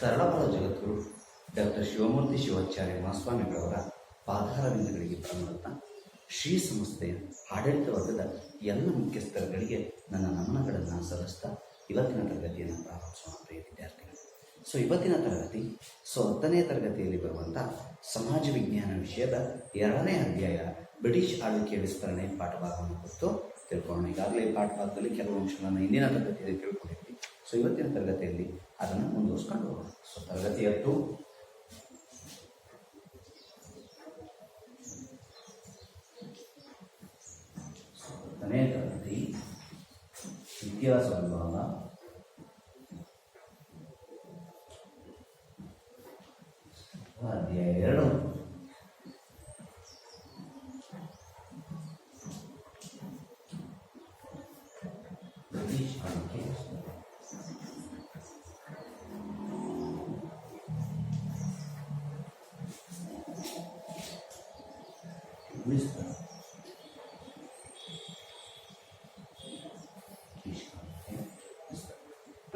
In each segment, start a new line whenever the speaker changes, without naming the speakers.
ಸರಳಬಲ ಜಗದ್ಗುರು ಡಾಕ್ಟರ್ ಶಿವಮೂರ್ತಿ ಶಿವಾಚಾರ್ಯ ಮಹಾಸ್ವಾಮಿಗಳವರ ಪಾದಾರವಿಂದಗಳಿಗೆ ಪ್ರಣಾಮ ಶ್ರೀ ಸಂಸ್ಥೆಯ ಆಡಳಿತ ವರ್ಗದ ಎಲ್ಲ ಮುಖ್ಯಸ್ಥರುಗಳಿಗೆ ನನ್ನ ನಮನಗಳನ್ನು ಸಲ್ಲಿಸ್ತಾ ಇವತ್ತಿನ ತರಗತಿಯನ್ನು ಪ್ರಾರಂಭಿಸೋಣ ಪ್ರಿಯ ವಿದ್ಯಾರ್ಥಿಗಳು. ಸೊ ಇವತ್ತಿನ ತರಗತಿ ಸೊ ಹತ್ತನೇ ತರಗತಿಯಲ್ಲಿ ಬರುವಂಥ ಸಮಾಜ ವಿಜ್ಞಾನ ವಿಷಯದ ಎರಡನೇ ಅಧ್ಯಾಯ ಬ್ರಿಟಿಷ್ ಆಳ್ವಿಕೆಯ ವಿಸ್ತರಣೆ ಪಾಠಭಾಗವನ್ನು ಕುರಿತು ತಿಳ್ಕೊಳ್ಳೋಣ. ಈಗಾಗಲೇ ಪಾಠಭಾಗದಲ್ಲಿ ಕೆಲವು ಅಂಶಗಳನ್ನು ಇಂದಿನ ತರಗತಿಯಲ್ಲಿ ತಿಳ್ಕೊಂಡಿದ್ವಿ. ಸೊ ಇವತ್ತಿನ ತರಗತಿಯಲ್ಲಿ ಅದನ್ನು ಮುಂದುವರಿಸ್ಕೊಂಡು ಸೊ ತರಗತಿ ಎತ್ತು. ಹತ್ತನೇ ತರಗತಿ ಇತಿಹಾಸ ವಿಭಾಗ ಅಧ್ಯಾಯ ಎರಡು.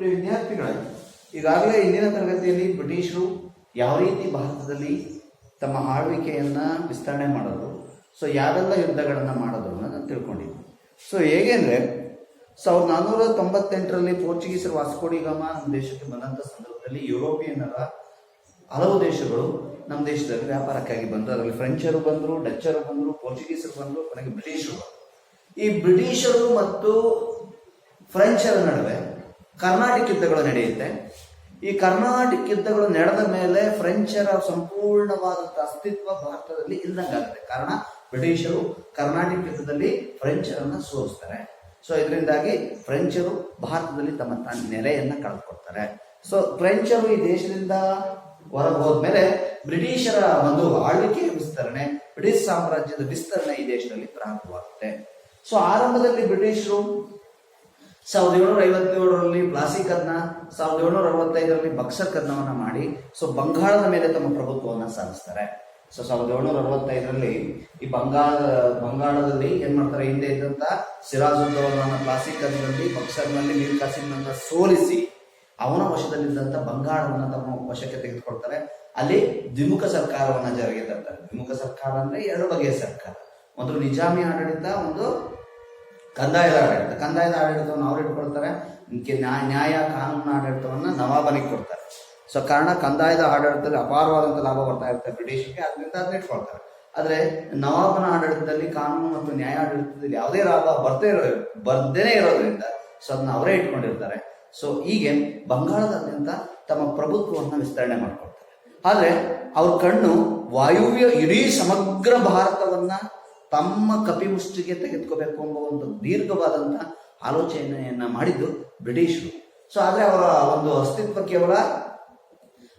ಪ್ರಿಯ ವಿದ್ಯಾರ್ಥಿಗಳೇ, ಈಗಾಗಲೇ ಇಂದಿನ ತರಗತಿಯಲ್ಲಿ ಬ್ರಿಟಿಷರು ಯಾವ ರೀತಿ ಭಾರತದಲ್ಲಿ ತಮ್ಮ ಆಳ್ವಿಕೆಯನ್ನ ವಿಸ್ತರಣೆ ಮಾಡೋದು ಸೊ ಯಾವೆಲ್ಲ ಯುದ್ಧಗಳನ್ನು ಮಾಡೋದು ಅನ್ನೋದನ್ನು ತಿಳ್ಕೊಂಡಿದ್ವಿ. ಸೊ ಹೇಗೆ ಅಂದರೆ, ಸಾವಿರದ ನಾನ್ನೂರ ತೊಂಬತ್ತೆಂಟರಲ್ಲಿ ಪೋರ್ಚುಗೀಸರು ವಾಸ್ಕೋಡಿಗಮ ನಮ್ಮ ದೇಶಕ್ಕೆ ಬಂದಂಥ ಸಂದರ್ಭದಲ್ಲಿ ಯುರೋಪಿಯನ್ನರ ಹಲವು ದೇಶಗಳು ನಮ್ಮ ದೇಶದಲ್ಲಿ ವ್ಯಾಪಾರಕ್ಕಾಗಿ ಬಂದರು. ಅದರಲ್ಲಿ ಫ್ರೆಂಚರು ಬಂದರು, ಡಚ್ಚರು ಬಂದರು, ಪೋರ್ಚುಗೀಸರು ಬಂದರು, ಕೊನೆಗೆ ಬ್ರಿಟಿಷರು ಈ ಬ್ರಿಟಿಷರು ಮತ್ತು ಫ್ರೆಂಚರ ನಡುವೆ ಕರ್ನಾಟಕ ಯುದ್ಧಗಳು ನಡೆಯುತ್ತೆ. ಈ ಕರ್ನಾಟಕ ಯುದ್ಧಗಳು ನಡೆದ ಮೇಲೆ ಫ್ರೆಂಚರ ಸಂಪೂರ್ಣವಾದಂಥ ಅಸ್ತಿತ್ವ ಭಾರತದಲ್ಲಿ ಇಲ್ಲದಂಗಾಗುತ್ತೆ ಕಾರಣ ಬ್ರಿಟಿಷರು ಕರ್ನಾಟಕ ಯುದ್ಧದಲ್ಲಿ ಫ್ರೆಂಚರನ್ನ ಸೋಲಿಸ್ತಾರೆ. ಸೊ ಇದರಿಂದಾಗಿ ಫ್ರೆಂಚರು ಭಾರತದಲ್ಲಿ ತಮ್ಮ ತನ್ನ ನೆಲೆಯನ್ನ ಕಳೆದುಕೊಳ್ತಾರೆ. ಸೊ ಫ್ರೆಂಚರು ಈ ದೇಶದಿಂದ ಹೊರಗೆ ಹೋದ್ಮೇಲೆ ಬ್ರಿಟಿಷರ ಒಂದು ಆಳ್ವಿಕೆ ವಿಸ್ತರಣೆ, ಬ್ರಿಟಿಷ್ ಸಾಮ್ರಾಜ್ಯದ ವಿಸ್ತರಣೆ ಈ ದೇಶದಲ್ಲಿ ಪ್ರಾರಂಭವಾಗುತ್ತೆ. ಸೊ ಆರಂಭದಲ್ಲಿ ಬ್ರಿಟಿಷರು ಸಾವಿರದ ಏಳ್ನೂರ ಐವತ್ತೇಳರಲ್ಲಿ ಪ್ಲಾಸಿ ಕದನ ಸಾವಿರದ ಏಳ್ನೂರ ಅರವತ್ತೈದರಲ್ಲಿ ಬಕ್ಸರ್ ಕದನವನ್ನ ಮಾಡಿ, ಸೊ ಬಂಗಾಳದ ಮೇಲೆ ತಮ್ಮ ಪ್ರಭುತ್ವವನ್ನು ಸಾಧಿಸ್ತಾರೆ. ಸೊ ಸಾವಿರದ ಏಳ್ನೂರ ಅರವತ್ತೈದರಲ್ಲಿ ಈ ಬಂಗಾಳ, ಬಂಗಾಳದಲ್ಲಿ ಏನ್ ಮಾಡ್ತಾರೆ ಹಿಂದೆ ಇದ್ದಂತ ಸಿರಾಜುದ್ದೌಲನ ಪ್ಲಾಸಿ ಕದನದಲ್ಲಿ ಬಕ್ಸರ್ನಲ್ಲಿ ಮೀರ್ ಕಾಸಿಂನನ್ನ ಸೋಲಿಸಿ ಅವನ ವಶದಲ್ಲಿದ್ದಂಥ ಬಂಗಾಳವನ್ನ ತಮ್ಮ ವಶಕ್ಕೆ ತೆಗೆದುಕೊಳ್ತಾರೆ. ಅಲ್ಲಿ ದ್ವಿಮುಖ ಸರ್ಕಾರವನ್ನ ಜಾರಿಗೆ ತರ್ತಾರೆ. ದ್ವಿಮುಖ ಸರ್ಕಾರ ಅಂದ್ರೆ ಎರಡು ಬಗೆಯ ಸರ್ಕಾರ. ಒಂದು ನಿಜಾಮಿ ಆಡಳಿತ, ಒಂದು ಕಂದಾಯದ ಆಡಳಿತ. ಕಂದಾಯದ ಆಡಳಿತವನ್ನು ಅವ್ರು ಇಟ್ಕೊಳ್ತಾರೆ. ನ್ಯಾಯ ನ್ಯಾಯ ಕಾನೂನಿನ ಆಡಳಿತವನ್ನು ನವಾಬನಿಗೆ ಕೊಡ್ತಾರೆ. ಸೊ, ಕಾರಣ ಕಂದಾಯದ ಆಡಳಿತದಲ್ಲಿ ಅಪಾರವಾದಂಥ ಲಾಭ ಬರ್ತಾ ಇರುತ್ತೆ ಬ್ರಿಟಿಷರಿಗೆ. ಅದರಿಂದ ಅದನ್ನ ಇಟ್ಕೊಳ್ತಾರೆ. ಆದರೆ ನವಾಬನ ಆಡಳಿತದಲ್ಲಿ ಕಾನೂನು ಮತ್ತು ನ್ಯಾಯ ಆಡಳಿತದಲ್ಲಿ ಯಾವುದೇ ಲಾಭ ಬರ್ತೇ ಇರೋ, ಬರ್ದೇನೆ ಇರೋದ್ರಿಂದ ಸೊ ಅದನ್ನ ಅವರೇ ಇಟ್ಕೊಂಡಿರ್ತಾರೆ. ಸೊ, ಹೀಗೆ ಬಂಗಾಳದಾದ್ಯಂತ ತಮ್ಮ ಪ್ರಭುತ್ವವನ್ನು ವಿಸ್ತರಣೆ ಮಾಡ್ಕೊಳ್ತಾರೆ. ಆದರೆ ಅವ್ರ ಕಣ್ಣು ವಾಯುವ್ಯ ಇಡೀ ಸಮಗ್ರ ಭಾರತವನ್ನ ತಮ್ಮ ಕಪಿಮುಷ್ಟಿಗೆ ತೆಗೆದುಕೋಬೇಕು ಎಂಬ ಒಂದು ದೀರ್ಘವಾದಂತಹ ಆಲೋಚನೆಯನ್ನ ಮಾಡಿದ್ದು ಬ್ರಿಟಿಷರು. ಸೊ ಆದ್ರೆ ಅವರ ಒಂದು ಅಸ್ತಿತ್ವ ಕೇವಲ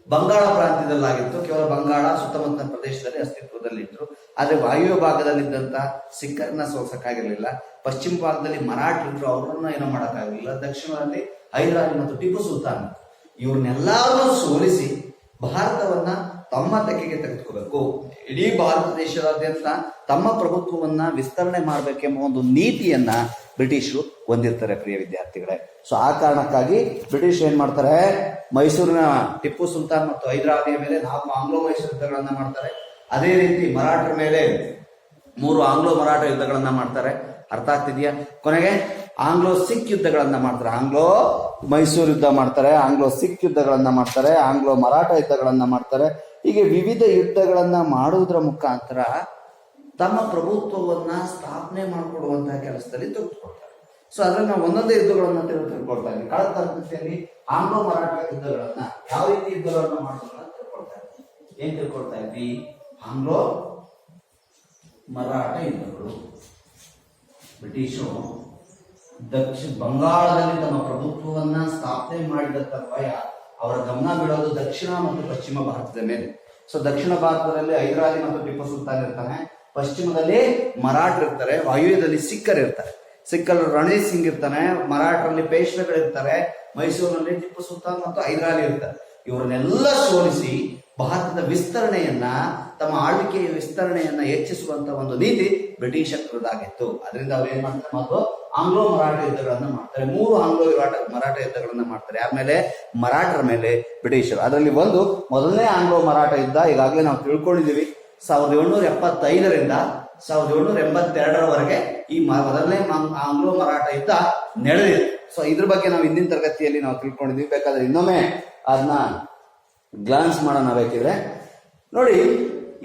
ಬಂಗಾಳ ಪ್ರಾಂತ್ಯದಲ್ಲಾಗಿತ್ತು. ಕೇವಲ ಬಂಗಾಳ ಸುತ್ತಮುತ್ತ ಪ್ರದೇಶದಲ್ಲಿ ಅಸ್ತಿತ್ವದಲ್ಲಿದ್ರು ಆದ್ರೆ ವಾಯುವ್ಯ ಭಾಗದಲ್ಲಿದ್ದಂತಹ ಸಿಖ್ಖರನ್ನ ಸೋಲ್ಸಕ್ಕಾಗಿರ್ಲಿಲ್ಲ. ಪಶ್ಚಿಮ ಭಾಗದಲ್ಲಿ ಮರಾಠಿದ್ರು ಅವರನ್ನ ಏನೋ ಮಾಡೋಕ್ಕಾಗಲಿಲ್ಲ. ದಕ್ಷಿಣದಲ್ಲಿ ಹೈದರಾಲಿ ಮತ್ತು ಟಿಪ್ಪು ಸುಲ್ತಾನ್. ಇವ್ರನ್ನೆಲ್ಲರೂ ಸೋಲಿಸಿ ಭಾರತವನ್ನ ತಮ್ಮ ತೆಕ್ಕೆಗೆ ತೆಗೆದುಕೋಬೇಕು. ಇಡೀ ಭಾರತ ದೇಶದಾದ್ಯಂತ ತಮ್ಮ ಪ್ರಭುತ್ವವನ್ನ ವಿಸ್ತರಣೆ ಮಾಡಬೇಕೆಂಬ ಒಂದು ನೀತಿಯನ್ನ ಬ್ರಿಟಿಷರು ಹೊಂದಿರ್ತಾರೆ ಪ್ರಿಯ ವಿದ್ಯಾರ್ಥಿಗಳೇ. ಸೊ ಆ ಕಾರಣಕ್ಕಾಗಿ ಬ್ರಿಟಿಷ್ ಏನ್ ಮಾಡ್ತಾರೆ? ಮೈಸೂರಿನ ಟಿಪ್ಪು ಸುಲ್ತಾನ್ ಮತ್ತು ಹೈದರಾಲಿಯ ಮೇಲೆ ನಾಲ್ಕು ಆಂಗ್ಲೋ ಮೈಸೂರು ಯುದ್ಧಗಳನ್ನ ಮಾಡ್ತಾರೆ. ಅದೇ ರೀತಿ ಮರಾಠರ ಮೇಲೆ ಮೂರು ಆಂಗ್ಲೋ ಮರಾಠ ಯುದ್ಧಗಳನ್ನ ಮಾಡ್ತಾರೆ. ಅರ್ಥ ಆಗ್ತಿದೆಯಾ? ಕೊನೆಗೆ ಆಂಗ್ಲೋ ಸಿಖ್ ಯುದ್ಧಗಳನ್ನ ಮಾಡ್ತಾರೆ. ಆಂಗ್ಲೋ ಮೈಸೂರು ಯುದ್ಧ ಮಾಡ್ತಾರೆ. ಆಂಗ್ಲೋ ಸಿಖ್ ಯುದ್ಧಗಳನ್ನ ಮಾಡ್ತಾರೆ. ಆಂಗ್ಲೋ ಮರಾಠ ಯುದ್ಧಗಳನ್ನ ಮಾಡ್ತಾರೆ. ಹೀಗೆ ವಿವಿಧ ಯುದ್ಧಗಳನ್ನ ಮಾಡುವುದರ ಮುಖಾಂತರ ತಮ್ಮ ಪ್ರಭುತ್ವವನ್ನು ಸ್ಥಾಪನೆ ಮಾಡಿಕೊಡುವಂತಹ ಕೆಲಸದಲ್ಲಿ ತೊಡಗಿಸ್ಕೊಳ್ತಾರೆ. ಸೊ ಅದ್ರಲ್ಲಿ ನಾವು ಒಂದೊಂದೇ ಯುದ್ಧಗಳನ್ನ ತಿಳ್ಕೊ- ತಿಳ್ಕೊಳ್ತಾ ಇದ್ವಿ ಕಳೆದ ತರಗತಿಯಲ್ಲಿ ಆಂಗ್ಲೋ ಮರಾಠ ಯುದ್ಧಗಳನ್ನ ಯಾವ ರೀತಿ ಯುದ್ಧಗಳನ್ನ ಮಾಡೋದನ್ನ ತಿಳ್ಕೊಳ್ತಾ ಇದ್ವಿ ಏನ್ ತಿಳ್ಕೊಳ್ತಾ ಇದ್ವಿ ಆಂಗ್ಲೋ ಮರಾಠ ಯುದ್ಧಗಳು. ಬ್ರಿಟಿಷರು ದಕ್ಷಿಣ ಬಂಗಾಳದಲ್ಲಿ ತಮ್ಮ ಪ್ರಭುತ್ವವನ್ನ ಸ್ಥಾಪನೆ ಮಾಡಿದ ತರುವಾಯ ಅವರ ಗಮನ ಬೀಳೋದು ದಕ್ಷಿಣ ಮತ್ತು ಪಶ್ಚಿಮ ಭಾರತದ ಮೇಲೆ. ಸೊ ದಕ್ಷಿಣ ಭಾರತದಲ್ಲಿ ಹೈದರಾಲಿ ಮತ್ತು ಟಿಪ್ಪು ಸುಲ್ತಾನ್ ಇರ್ತಾನೆ. ಪಶ್ಚಿಮದಲ್ಲಿ ಮರಾಠರು ಇರ್ತಾರೆ, ವಾಯುವ್ಯದಲ್ಲಿ ಸಿಖ್ಖರು ಇರ್ತಾರೆ. ಸಿಕ್ಕಲ್ಲಿ ರಣಜಿತ್ ಸಿಂಗ್ ಇರ್ತಾನೆ ಮರಾಠರಲ್ಲಿ ಪೇಶ್ವೆಗಳು ಇರ್ತಾರೆ, ಮೈಸೂರಿನಲ್ಲಿ ಟಿಪ್ಪು ಸುಲ್ತಾನ್ ಮತ್ತು ಹೈದರಾಲಿ ಇರ್ತಾರೆ. ಇವರನ್ನೆಲ್ಲ ಸೋಲಿಸಿ ಭಾರತದ ವಿಸ್ತರಣೆಯನ್ನ, ತಮ್ಮ ಆಳ್ವಿಕೆಯ ವಿಸ್ತರಣೆಯನ್ನ ಹೆಚ್ಚಿಸುವಂತ ಒಂದು ನೀತಿ ಬ್ರಿಟಿಷರದಾಗಿತ್ತು ಅದರಿಂದ ಅವ್ರು ಏನ್ ಮಾಡ್ತಾರೆ ಮತ್ತು ಆಂಗ್ಲೋ ಮರಾಠ ಯುದ್ಧಗಳನ್ನ ಮಾಡ್ತಾರೆ. ಮೂರು ಆಂಗ್ಲೋ ಮರಾಠ ಮರಾಠ ಯುದ್ಧಗಳನ್ನ ಮಾಡ್ತಾರೆ. ಆಮೇಲೆ ಮರಾಠರ ಮೇಲೆ ಬ್ರಿಟಿಷರು. ಅದರಲ್ಲಿ ಒಂದು ಮೊದಲನೇ ಆಂಗ್ಲೋ ಮರಾಠ ಯುದ್ಧ ಈಗಾಗಲೇ ನಾವು ತಿಳ್ಕೊಂಡಿದ್ದೀವಿ. ಸಾವಿರದ ಏಳ್ನೂರ ಎಪ್ಪತ್ತೈದರಿಂದ ಸಾವಿರದ ಏಳ್ನೂರ ಎಂಬತ್ತೆರಡರವರೆಗೆ ಈ ಮೊದಲನೇ ಆಂಗ್ಲೋ ಮರಾಠ ಯುದ್ಧ ನಡೆದಿದೆ. ಸೊ ಇದ್ರ ಬಗ್ಗೆ ನಾವು ಹಿಂದಿನ ತರಗತಿಯಲ್ಲಿ ನಾವು ತಿಳ್ಕೊಂಡಿದ್ವಿ ಬೇಕಾದ್ರೆ ಇನ್ನೊಮ್ಮೆ ಅದನ್ನ ಗ್ಲಾನ್ಸ್ ಮಾಡೋಣ ಬೇಕಿದ್ರೆ. ನೋಡಿ,